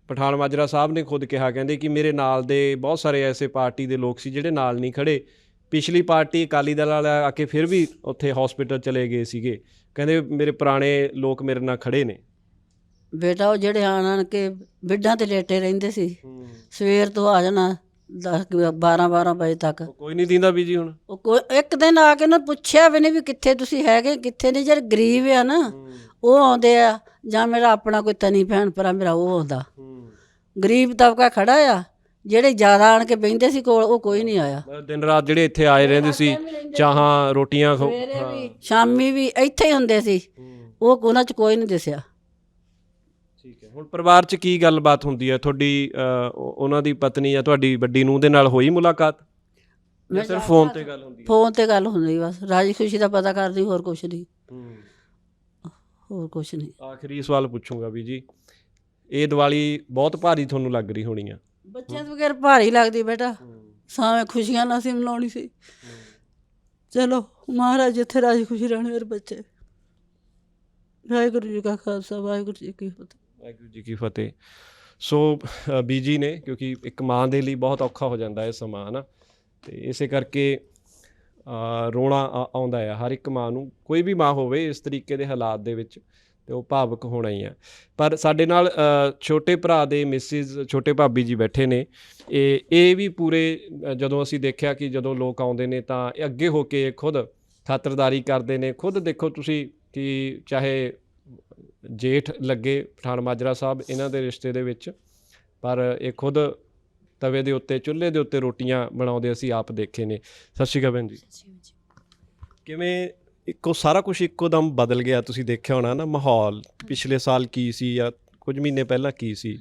Speaker 1: ਪਠਾਨ ਮਾਜਰਾ ਸਾਹਿਬ ਨੇ ਖੁਦ ਕਿਹਾ ਕਹਿੰਦੇ ਕਿ ਮੇਰੇ ਨਾਲ ਦੇ ਬਹੁਤ ਸਾਰੇ ਐਸੇ ਪਾਰਟੀ ਦੇ ਲੋਕ ਸੀ ਜਿਹੜੇ ਨਾਲ ਨਹੀਂ ਖੜੇ। ਪਿਛਲੀ ਪਾਰਟੀ ਅਕਾਲੀ ਦਲ ਵਾਲਾ ਆ ਕੇ ਫਿਰ ਵੀ ਉੱਥੇ ਹਸਪੀਟਲ ਚਲੇ ਗਏ ਸੀਗੇ। ਕਹਿੰਦੇ ਮੇਰੇ ਪੁਰਾਣੇ ਲੋਕ ਮੇਰੇ ਨਾਲ ਖੜੇ ਨੇ।
Speaker 2: ਬੇਟਾ ਉਹ ਜਿਹੜੇ ਆਣ ਆਣ ਕੇ ਬਿੱਡਾਂ ਤੇ ਲੇਟੇ ਰਹਿੰਦੇ ਸੀ ਸਵੇਰ ਤੋਂ ਆ ਜਾਣਾ 10 12 12 ਵਜੇ ਤੱਕ।
Speaker 1: ਉਹ ਕੋਈ ਨਹੀਂ ਦਿੰਦਾ ਵੀ ਜੀ ਹੁਣ।
Speaker 2: ਉਹ ਕੋਈ ਇੱਕ ਦਿਨ ਆ ਕੇ ਨਾ ਪੁੱਛਿਆ ਵੀ ਨਹੀਂ ਵੀ ਕਿੱਥੇ ਤੁਸੀਂ ਹੈਗੇ ਕਿੱਥੇ ਨਹੀਂ। ਜਿਹੜੇ ਗਰੀਬ ਆ ਨਾ ਉਹ ਆਉਂਦੇ ਆ ਜਾਂ ਮੇਰਾ ਆਪਣਾ ਕੋਈ ਤਨੀ ਭੈਣ ਭਰਾ ਮੇਰਾ ਉਹ ਆਉਂਦਾ। ਗਰੀਬ ਤਬਕਾ ਖੜਾ ਆ ਜਿਹੜੇ ਜ਼ਿਆਦਾ ਆਣ ਕੇ ਬਹਿੰਦੇ ਸੀ ਕੋਲ ਉਹ ਕੋਈ ਨਹੀਂ ਆਇਆ।
Speaker 1: ਦਿਨ ਰਾਤ ਜਿਹੜੇ ਇੱਥੇ ਆਏ ਰਹਿੰਦੇ ਸੀ ਚਾਹਾਂ ਰੋਟੀਆਂ ਖੋ-
Speaker 2: ਸਵੇਰੇ ਵੀ ਸ਼ਾਮੀ ਵੀ ਇੱਥੇ ਹੀ ਹੁੰਦੇ ਸੀ। ਉਹ ਉਹਨਾਂ ਚ ਕੋਈ ਨਹੀਂ ਦਿਸਿਆ।
Speaker 1: ਹੁਣ ਪਰਿਵਾਰ 'ਚ ਕੀ ਗੱਲਬਾਤ ਹੁੰਦੀ ਹੈ? ਤੁਹਾਡੀ ਉਹਨਾਂ ਦੀ ਪਤਨੀ ਜਾਂ ਤੁਹਾਡੀ ਵੱਡੀ ਨੂੰਹ ਦੇ ਨਾਲ ਹੋਈ ਮੁਲਾਕਾਤ? ਜਾਂ
Speaker 2: ਮੈਂ
Speaker 1: ਸਿਰਫ ਫੋਨ ਤੇ ਗੱਲ ਹੁੰਦੀ ਹੈ?
Speaker 2: ਫੋਨ ਤੇ ਗੱਲ ਹੁੰਦੀ ਬਸ। ਰਾਜੀ ਖੁਸ਼ੀ ਦਾ ਪਤਾ ਕਰਦੀ ਹੋਰ ਕੁਛ ਨਹੀਂ। ਹੋਰ ਕੁਛ ਨਹੀਂ।
Speaker 1: ਆਖਰੀ ਸਵਾਲ ਪੁੱਛੂੰਗਾ ਵੀ ਜੀ। ਇਹ ਦੀਵਾਲੀ ਬਹੁਤ ਭਾਰੀ ਤੁਹਾਨੂੰ ਲੱਗ ਰਹੀ ਹੋਣੀ ਆ।
Speaker 2: ਬੱਚਿਆਂ ਤੋਂ ਬਗੈਰ ਭਾਰੀ ਲੱਗਦੀ ਬੇਟਾ। ਸਾਵੇਂ ਖੁਸ਼ੀਆਂ ਨਾਲ ਸੀ ਮਨਾਉਣੀ ਸੀ। ਚਲੋ ਮਹਾਰਾਜ ਜਿੱਥੇ ਰਾਜੀ ਖੁਸ਼ੀ ਰਹਿਣ ਮੇਰੇ ਬੱਚੇ। ਵਾਹਿਗੁਰੂ ਜੀ ਕਾ ਖਾਲਸਾ ਵਾਹਿਗੁਰੂ ਜੀ ਕੀ ਫਤਿਹ।
Speaker 1: ਵਾਹਿਗੁਰੂ ਜੀ ਕੀ ਫਤਿਹ। ਸੋ ਬੀਜੀ ਨੇ, ਕਿਉਂਕਿ ਇੱਕ ਮਾਂ ਦੇ ਲਈ ਬਹੁਤ ਔਖਾ ਹੋ ਜਾਂਦਾ ਇਹ ਸਮਾਂ, ਹਨਾ? ਤੇ ਇਸੇ ਕਰਕੇ ਰੋਣਾ ਆ- ਆਉਂਦਾ ਹੈ ਹਰ ਇੱਕ ਮਾਂ ਨੂੰ, ਕੋਈ ਵੀ ਮਾਂ ਹੋਵੇ ਇਸ ਤਰੀਕੇ ਦੇ ਹਾਲਾਤ ਦੇ ਵਿੱਚ, ਤੇ ਉਹ ਭਾਵਕ ਹੋਣਾ ਹੀ ਆ। ਪਰ ਸਾਡੇ ਨਾਲ ਛੋਟੇ ਭਰਾ ਦੇ ਮਿਸਿਸ, ਛੋਟੇ ਭਾਬੀ ਜੀ ਬੈਠੇ ਨੇ। ਇਹ ਇਹ ਵੀ ਪੂਰੇ ਜਦੋਂ ਅਸੀਂ ਦੇਖਿਆ ਕਿ ਜਦੋਂ ਲੋਕ ਆਉਂਦੇ ਨੇ, ਤਾਂ ਇਹ ਅੱਗੇ ਹੋ ਕੇ ਖੁਦ ਖਾਤਰਦਾਰੀ ਕਰਦੇ ਨੇ। ਖੁਦ ਦੇਖੋ ਤੁਸੀਂ ਕਿ ਚਾਹੇ ਜੇਠ ਲੱਗੇ ਪਠਾਨ ਮਾਜਰਾ ਸਾਹਿਬ ਇਹਨਾਂ ਦੇ ਰਿਸ਼ਤੇ ਦੇ ਵਿੱਚ। ਪਰ ਇਹ ਖੁਦ ਤਵੇ ਦੇ ਉੱਤੇ ਚੁੱਲ੍ਹੇ ਦੇ ਉੱਤੇ ਰੋਟੀਆਂ ਬਣਾਉਂਦੇ ਅਸੀਂ ਆਪ ਦੇਖੇ ਨੇ। ਸਤਿ ਸ਼੍ਰੀ ਅਕਾਲ ਭੈਣ ਜੀ। ਕਿਵੇਂ ਇੱਕੋ ਸਾਰਾ ਕੁਝ ਇੱਕੋ ਦਮ ਬਦਲ ਗਿਆ? ਤੁਸੀਂ ਦੇਖਿਆ ਹੋਣਾ ਨਾ ਮਾਹੌਲ ਪਿਛਲੇ ਸਾਲ ਕੀ ਸੀ ਜਾਂ ਕੁਝ ਮਹੀਨੇ ਪਹਿਲਾਂ ਕੀ ਸੀ?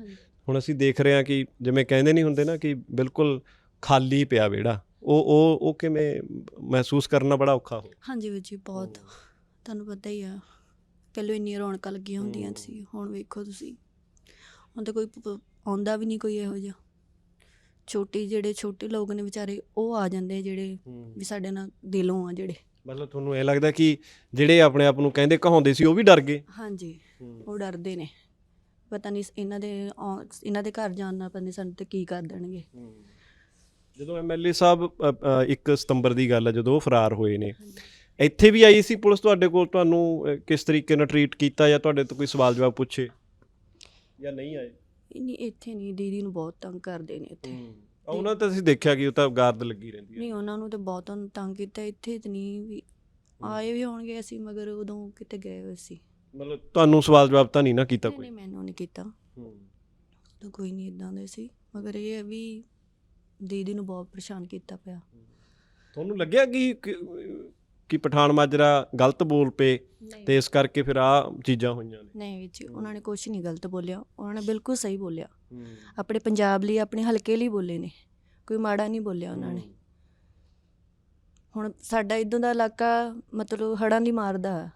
Speaker 1: ਹੁਣ ਅਸੀਂ ਦੇਖ ਰਹੇ ਹਾਂ ਕਿ ਜਿਵੇਂ ਕਹਿੰਦੇ ਨਹੀਂ ਹੁੰਦੇ ਨਾ ਕਿ ਬਿਲਕੁਲ ਖਾਲੀ ਪਿਆ ਵਿਹੜਾ। ਉਹ ਉਹ ਉਹ ਕਿਵੇਂ ਮਹਿਸੂਸ ਕਰਨਾ ਬੜਾ ਔਖਾ ਹੋ
Speaker 3: ਹਾਂਜੀ ਵੀਰ ਜੀ ਬਹੁਤ। ਤੁਹਾਨੂੰ ਪਤਾ ਹੀ ਆ। ਪਹਿਲਾਂ ਇੰਨੀਆਂ ਰੌਣਕਾਂ ਲੱਗੀਆਂ ਹੁੰਦੀਆਂ ਸੀ ਹੁਣ ਵੇਖੋ ਤੁਸੀਂ। ਹੁਣ ਤਾਂ ਕੋਈ ਪ- ਆਉਂਦਾ ਵੀ ਨਹੀਂ ਕੋਈ ਇਹੋ ਜਿਹਾ। ਛੋਟੇ ਜਿਹੜੇ ਛੋਟੇ ਲੋਕ ਨੇ ਵਿਚਾਰੇ ਉਹ ਆ ਜਾਂਦੇ ਆ ਜਿਹੜੇ ਵੀ ਸਾਡੇ ਨਾਲ ਦਿਲੋਂ ਆ ਜਿਹੜੇ।
Speaker 1: ਮਤਲਬ ਤੁਹਾਨੂੰ ਇਹ ਲੱਗਦਾ ਕਿ ਜਿਹੜੇ ਆਪਣੇ ਆਪ ਨੂੰ ਕਹਿੰਦੇ ਕਹਾਉਂਦੇ ਸੀ ਉਹ ਵੀ ਡਰ ਗਏ?
Speaker 3: ਹਾਂਜੀ ਉਹ ਡਰਦੇ ਨੇ। ਪਤਾ ਨਹੀਂ ਇਹਨਾਂ ਦੇ ਆਉਣ- ਇਹਨਾਂ ਦੇ ਘਰ ਜਾਣ ਨਾਲ ਪਤਾ ਨਹੀਂ ਸਾਨੂੰ ਤੇ ਕੀ ਕਰ ਦੇਣਗੇ।
Speaker 1: ਜਦੋਂ ਐਮਐਲਏ ਸਾਹਿਬ ਅ, ਅ, 1 ਸਤੰਬਰ ਦੀ ਗੱਲ ਹੈ ਜਦੋਂ ਉਹ ਫਰਾਰ ਹੋਏ ਨੇ ਇੱਥੇ ਵੀ ਆਈ ਸੀ ਪੁਲਿਸ ਤੁਹਾਡੇ ਕੋਲ? ਤੁਹਾਨੂੰ ਕਿਸ ਤਰੀਕੇ ਨਾਲ ਟਰੀਟ ਕੀਤਾ ਜਾਂ ਤੁਹਾਡੇ ਤੋਂ ਕੋਈ ਸਵਾਲ ਜਵਾਬ ਪੁੱਛੇ? ਜਾਂ ਨਹੀਂ ਆਏ?
Speaker 3: ਨਹੀਂ ਇੱਥੇ ਨਹੀਂ ਦੀਦੀ ਨੂੰ ਬਹੁਤ ਤੰਗ ਕਰਦੇ ਨੇ ਇੱਥੇ।
Speaker 1: ਉਹਨਾਂ ਤਾਂ ਅਸੀਂ ਦੇਖਿਆ ਕਿ ਉਹ ਤਾਂ ਗਾਰਦ ਲੱਗੀ ਰਹਿੰਦੀ ਹੈ
Speaker 3: ਨਹੀਂ ਉਹਨਾਂ ਨੂੰ ਤੇ ਬਹੁਤ ਤੰਗ ਕੀਤਾ। ਇੱਥੇ ਤੇ ਨਹੀਂ ਵੀ ਆਏ ਵੀ ਹੋਣਗੇ ਅਸੀਂ ਮਗਰ ਉਦੋਂ ਕਿਤੇ ਗਏ ਹੋਏ ਸੀ।
Speaker 1: ਮਤਲਬ ਤੁਹਾਨੂੰ ਸਵਾਲ ਜਵਾਬ ਤਾਂ ਨਹੀਂ ਨਾ ਕੀਤਾ ਕੋਈ?
Speaker 3: ਨਹੀਂ, ਮੈਨੂੰ ਨਹੀਂ ਕੀਤਾ।
Speaker 1: ਹੂੰ।
Speaker 3: ਉਦੋਂ ਕੋਈ ਨਹੀਂ ਇਦਾਂ ਦੇ ਸੀ। ਮਗਰ ਇਹ ਹੈ ਵੀ ਦੀਦੀ ਨੂੰ ਬਹੁਤ ਪਰੇਸ਼ਾਨ ਕੀਤਾ ਪਿਆ।
Speaker 1: ਤੁਹਾਨੂੰ ਲੱਗਿਆ ਕਿ ਕਿ- ਪਠਾਨ ਮਾਜਰਾ ਗਲਤ ਬੋਲ ਪਏ ਤੇ ਇਸ ਕਰਕੇ ਫਿਰ ਆ ਚੀਜ਼ਾਂ ਹੋਈਆਂ ਨੇ।
Speaker 3: ਨਹੀਂ ਵਿੱਚ ਉਹਨਾਂ ਨੇ ਕੁਝ ਨਹੀਂ ਗਲਤ ਬੋਲਿਆ। ਉਹਨਾਂ ਨੇ ਬਿਲਕੁਲ ਸਹੀ ਬੋਲਿਆ। ਆਪਣੇ ਪੰਜਾਬ ਲਈ ਆਪਣੇ ਹਲਕੇ ਲਈ ਬੋਲੇ ਨੇ। ਕੋਈ ਮਾੜਾ ਨਹੀਂ ਬੋਲਿਆ ਉਹਨਾਂ ਨੇ। ਹੁਣ ਸਾਡਾ ਇਦੋਂ ਦਾ ਇਲਾਕਾ ਮਤਲਬ ਹੜਾਂ ਦੀ ਮਾਰਦਾ।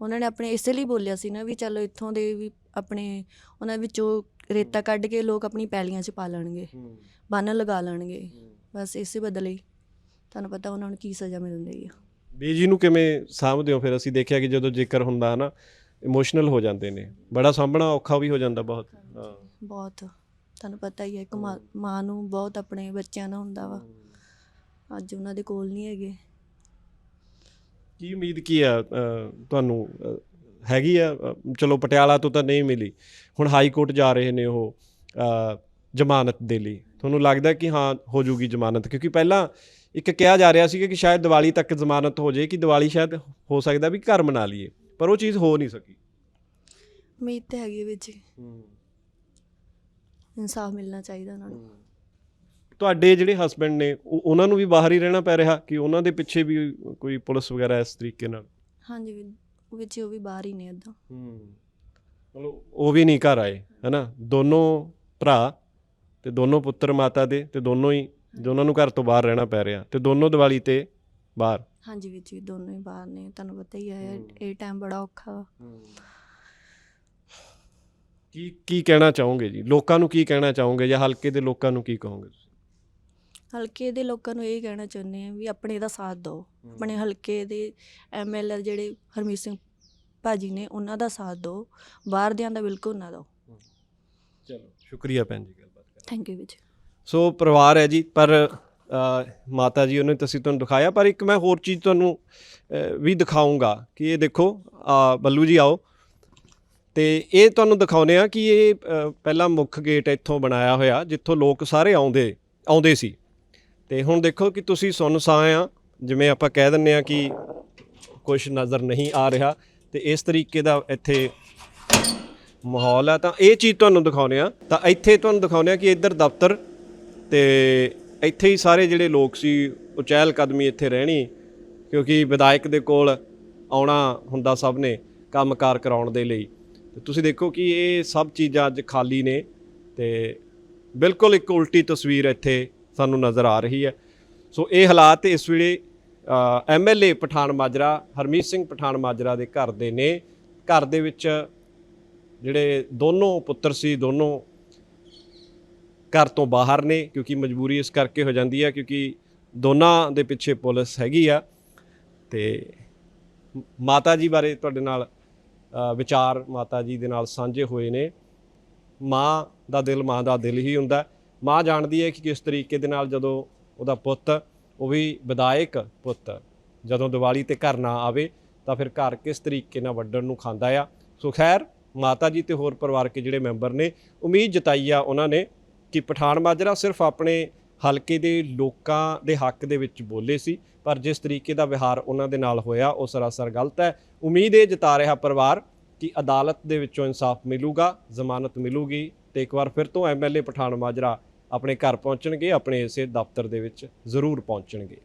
Speaker 3: ਉਹਨਾਂ ਨੇ ਆਪਣੇ ਇਸੇ ਲਈ ਬੋਲਿਆ ਸੀ ਨਾ ਵੀ ਚਲੋ ਇੱਥੋਂ ਦੇ ਵੀ ਆਪਣੇ ਉਹਨਾਂ ਵਿੱਚੋਂ ਰੇਤਾ ਕੱਢ ਕੇ ਲੋਕ ਆਪਣੀ ਪੈਲੀਆਂ 'ਚ ਪਾ ਲੈਣਗੇ। ਬੰਨ ਲਗਾ ਲੈਣਗੇ। ਬਸ ਇਸੇ ਬਦਲੇ ਤੁਹਾਨੂੰ ਪਤਾ ਉਹਨਾਂ ਨੂੰ ਕੀ ਸਜ਼ਾ ਮਿਲ ਰਹੀ ਆ।
Speaker 1: ਬੀਜੀ ਨੂੰ ਕਿਵੇਂ ਸਾਂਭਦੇ ਹੋ? ਫਿਰ ਅਸੀਂ ਦੇਖਿਆ ਕਿ ਜਦੋਂ ਜ਼ਿਕਰ ਹੁੰਦਾ ਹੈ ਨਾ ਇਮੋਸ਼ਨਲ ਹੋ ਜਾਂਦੇ ਨੇ। ਬੜਾ ਸਾਂਭਣਾ ਔਖਾ ਵੀ ਹੋ ਜਾਂਦਾ ਬਹੁਤ। ਹਾਂ।
Speaker 3: ਬਹੁਤ। ਤੁਹਾਨੂੰ ਪਤਾ ਹੀ ਹੈ ਇੱਕ ਮਾਂ- ਮਾਂ ਨੂੰ ਬਹੁਤ ਆਪਣੇ ਬੱਚਿਆਂ ਨਾਲ ਹੁੰਦਾ ਵਾ। ਅੱਜ ਉਹਨਾਂ ਦੇ ਕੋਲ ਨਹੀਂ ਹੈਗੇ।
Speaker 1: ਕੀ ਉਮੀਦ ਕੀ ਆ ਅ, ਤੁਹਾਨੂੰ? ਅ, ਹੈਗੀ ਆ? ਅ, ਚਲੋ ਪਟਿਆਲਾ ਤੋਂ ਤਾਂ ਨਹੀਂ ਮਿਲੀ। ਹੁਣ ਹਾਈ ਕੋਰਟ ਜਾ ਰਹੇ ਨੇ ਉਹ ਅ, ਜ਼ਮਾਨਤ ਦੇ ਲਈ। ਤੁਹਾਨੂੰ ਲੱਗਦਾ ਕਿ ਹਾਂ ਹੋ ਜੂਗੀ ਜ਼ਮਾਨਤ? ਕਿਉਂਕਿ ਪਹਿਲਾਂ ਇੱਕ ਕਿਹਾ ਜਾ ਰਿਹਾ ਸੀ ਕਿ ਸ਼ਾਇਦ ਦੀਵਾਲੀ ਤੱਕ ਜ਼ਮਾਨਤ ਹੋ ਜਾਏ ਕਿ ਦੀਵਾਲੀ ਸ਼ਾਇਦ ਹੋ ਸਕਦਾ ਵੀ ਘਰ ਮਨਾ ਲਈਏ ਪਰ ਉਹ ਚੀਜ਼ ਹੋ ਨਹੀਂ ਸਕੀ।
Speaker 3: ਉਮੀਦ ਤੇ ਹੈਗੀ ਹੈ ਵਿੱਚ ਇਨਸਾਫ ਮਿਲਣਾ ਚਾਹੀਦਾ ਉਹਨਾਂ ਨੂੰ।
Speaker 1: ਤੁਹਾਡੇ ਜਿਹੜੇ ਹਸਬੰਡ ਨੇ ਉਹ- ਉਹਨਾਂ ਨੂੰ ਵੀ ਬਾਹਰ ਹੀ ਰਹਿਣਾ ਪੈ ਰਿਹਾ ਕਿ ਉਹਨਾਂ ਦੇ ਪਿੱਛੇ ਵੀ ਕੋਈ ਪੁਲਿਸ ਵਗੈਰਾ ਇਸ ਤਰੀਕੇ ਨਾਲ?
Speaker 3: ਹਾਂਜੀ ਵੀ- ਵਿੱਚ ਉਹ ਵੀ ਬਾਹਰ ਹੀ ਨੇ ਇਦਾਂ।
Speaker 1: ਮਤਲਬ ਉਹ ਵੀ ਨਹੀਂ ਘਰ ਆਏ ਹੈਨਾ? ਦੋਨੋਂ ਭਰਾ ਤੇ ਦੋਨੋਂ ਪੁੱਤਰ ਮਾਤਾ ਦੇ ਤੇ ਦੋਨੋਂ ਹੀ ਦੋਨਾਂ ਨੂੰ ਘਰ ਤੋਂ ਬਾਹਰ ਰਹਿਣਾ ਪੈ ਰਿਹਾ ਤੇ ਦੋਨੋਂ ਦੀਵਾਲੀ ਤੇ ਬਾਹਰ।
Speaker 3: ਹਾਂਜੀ ਵਿੱਚ ਵੀ ਦੋਨੋਂ ਹੀ ਬਾਹਰ ਨੇ ਤੁਹਾਨੂੰ ਪਤਾ ਹੀ ਹੈ ਇਹ ਟਾਈਮ ਬੜਾ ਔਖਾ ਵਾ।
Speaker 1: ਕੀ ਕੀ ਕਹਿਣਾ ਚਾਹੋਗੇ ਜੀ? ਲੋਕਾਂ ਨੂੰ ਕੀ ਕਹਿਣਾ ਚਾਹੋਗੇ ਜਾਂ ਹਲਕੇ ਦੇ ਲੋਕਾਂ ਨੂੰ ਕੀ ਕਹੋਗੇ ਤੁਸੀਂ?
Speaker 3: ਹਲਕੇ ਦੇ ਲੋਕਾਂ ਨੂੰ ਇਹ ਕਹਿਣਾ ਚਾਹੁੰਦੇ ਆ ਵੀ ਆਪਣੇ ਦਾ ਸਾਥ ਦਿਓ। ਆਪਣੇ ਹਲਕੇ ਦੇ ਐਮਐਲਏ ਜਿਹੜੇ ਹਰਮੀਤ ਸਿੰਘ ਭਾਜੀ ਨੇ ਉਹਨਾਂ ਦਾ ਸਾਥ ਦਿਓ। ਬਾਹਰ ਦਿਆਂ ਦਾ ਬਿਲਕੁਲ ਨਾ ਦਿਓ।
Speaker 1: ਚਲੋ ਸ਼ੁਕਰੀਆ ਭੈਣ ਜੀ ਗੱਲਬਾਤ ਕਰਨ
Speaker 3: ਥੈਂਕ ਯੂ ਵਿੱਚ
Speaker 1: ਸੋ ਪਰਿਵਾਰ ਹੈ ਜੀ ਪਰ ਮਾਤਾ ਜੀ ਉਹਨੇ ਤੁਸੀਂ ਤੁਹਾਨੂੰ ਦਿਖਾਇਆ ਪਰ ਇੱਕ ਮੈਂ ਹੋਰ ਚੀਜ਼ ਤੁਹਾਨੂੰ ਵੀ ਦਿਖਾਉਂਗਾ ਕਿ ਇਹ ਦੇਖੋ ਆ ਬੱਲੂ ਜੀ ਆਓ। ਤੇ ਇਹ ਤੁਹਾਨੂੰ ਦਿਖਾਉਨੇ ਆ ਕਿ ਇਹ ਅ, ਪਹਿਲਾ ਮੁੱਖ ਗੇਟ ਇੱਥੋਂ ਬਣਾਇਆ ਹੋਇਆ ਜਿੱਥੋਂ ਲੋਕ ਸਾਰੇ ਆਉਂਦੇ ਆਉਂਦੇ ਸੀ। ਤੇ ਹੁਣ ਦੇਖੋ ਕਿ ਤੁਸੀਂ ਸੁੰਨਸਾਨ ਆ ਜਿਵੇਂ ਆਪਾਂ ਕਹਿ ਦਿੰਨੇ ਆ ਕਿ ਕੁਝ ਨਜ਼ਰ ਨਹੀਂ ਆ ਰਿਹਾ ਤੇ ਇਸ ਤਰੀਕੇ ਦਾ ਇੱਥੇ ਮਾਹੌਲ ਆ। ਤਾਂ ਇਹ ਚੀਜ਼ ਤੁਹਾਨੂੰ ਦਿਖਾਉਂਦੇ ਆ ਤਾਂ ਇੱਥੇ ਤੁਹਾਨੂੰ ਦਿਖਾਉਂਦੇ ਆ ਕਿ ਇੱਧਰ ਦਫ਼ਤਰ ਤੇ ਇੱਥੇ ਹੀ ਸਾਰੇ ਜਿਹੜੇ ਲੋਕ ਸੀ, ਉਹ ਚਹਿਲ ਕਦਮੀ ਇੱਥੇ ਰਹਿਣੀ, ਕਿਉਂਕਿ ਵਿਧਾਇਕ ਦੇ ਕੋਲ ਆਉਣਾ ਹੁੰਦਾ ਸਭ ਨੇ ਕੰਮਕਾਰ ਕਰਾਉਣ ਦੇ ਲਈ। ਤੇ ਤੁਸੀਂ ਦੇਖੋ ਕਿ ਇਹ ਸਭ ਚੀਜ਼ਾਂ ਅੱਜ ਖਾਲੀ ਨੇ ਤੇ ਬਿਲਕੁਲ ਇੱਕ ਉਲਟੀ ਤਸਵੀਰ ਇੱਥੇ ਸਾਨੂੰ ਨਜ਼ਰ ਆ ਰਹੀ ਹੈ। ਸੋ ਇਹ ਹਾਲਾਤ ਇਸ ਵੇਲੇ ਐਮਐਲਏ ਪਠਾਨ ਮਾਜਰਾ, ਹਰਮੀਤ ਸਿੰਘ ਪਠਾਨ ਮਾਜਰਾ ਦੇ ਘਰ ਦੇ ਨੇ। ਘਰ ਦੇ ਵਿੱਚ ਜਿਹੜੇ ਦੋਨੋਂ ਪੁੱਤਰ ਸੀ, ਦੋਨੋਂ ਘਰ ਤੋਂ ਬਾਹਰ ਨੇ, ਕਿਉਂਕਿ ਮਜਬੂਰੀ ਇਸ ਕਰਕੇ ਹੋ ਜਾਂਦੀ ਹੈ ਕਿਉਂਕਿ ਦੋਨਾਂ ਦੇ ਪਿੱਛੇ ਪੁਲਿਸ ਹੈਗੀ ਆ। ਤੇ ਮਾਤਾ ਜੀ ਬਾਰੇ ਤੁਹਾਡੇ ਨਾਲ ਵਿਚਾਰ ਮਾਤਾ ਜੀ ਦੇ ਨਾਲ ਸਾਂਝੇ ਹੋਏ ਨੇ। ਮਾਂ ਦਾ ਦਿਲ, ਮਾਂ ਦਾ ਦਿਲ ਹੀ ਹੁੰਦਾ। ਮਾਂ ਜਾਣਦੀ ਹੈ ਕਿ ਕਿਸ ਤਰੀਕੇ ਦੇ ਨਾਲ ਜਦੋਂ ਉਹਦਾ ਪੁੱਤ, ਉਹ ਵੀ ਵਿਧਾਇਕ ਪੁੱਤ, ਜਦੋਂ ਦੀਵਾਲੀ ਤੇ ਘਰ ਨਾ ਆਵੇ, ਤਾਂ ਫਿਰ ਘਰ ਕਿਸ ਤਰੀਕੇ ਨਾਲ ਵੱਡਣ ਨੂੰ ਖਾਂਦਾ ਆ। ਸੋ ਖੈਰ, ਮਾਤਾ ਜੀ ਤੇ ਹੋਰ ਪਰਿਵਾਰ ਕੇ ਜਿਹੜੇ ਮੈਂਬਰ ਨੇ, ਉਮੀਦ ਜਤਾਈ ਆ ਉਹਨਾਂ ਨੇ ਕਿ ਪਠਾਨ ਮਾਜਰਾ ਸਿਰਫ ਆਪਣੇ ਹਲਕੇ ਦੇ ਲੋਕਾਂ ਦੇ ਹੱਕ ਦੇ ਵਿੱਚ ਬੋਲੇ ਸੀ, ਪਰ ਜਿਸ ਤਰੀਕੇ ਦਾ ਵਿਹਾਰ ਉਹਨਾਂ ਦੇ ਨਾਲ ਹੋਇਆ, ਉਹ ਸਰਾਸਰ ਗਲਤ ਹੈ। ਉਮੀਦ ਇਹ ਜਤਾ ਰਿਹਾ ਪਰਿਵਾਰ ਕਿ ਅਦਾਲਤ ਦੇ ਵਿੱਚੋਂ ਇਨਸਾਫ ਮਿਲੂਗਾ, ਜ਼ਮਾਨਤ ਮਿਲੂਗੀ ਤੇ ਇੱਕ ਵਾਰ ਫਿਰ ਤੋਂ ਐਮਐਲਏ ਪਠਾਨ ਮਾਜਰਾ ਆਪਣੇ ਘਰ ਪਹੁੰਚਣਗੇ, ਆਪਣੇ ਇਸੇ ਦਫ਼ਤਰ ਦੇ ਵਿੱਚ ਜ਼ਰੂਰ ਪਹੁੰਚਣਗੇ।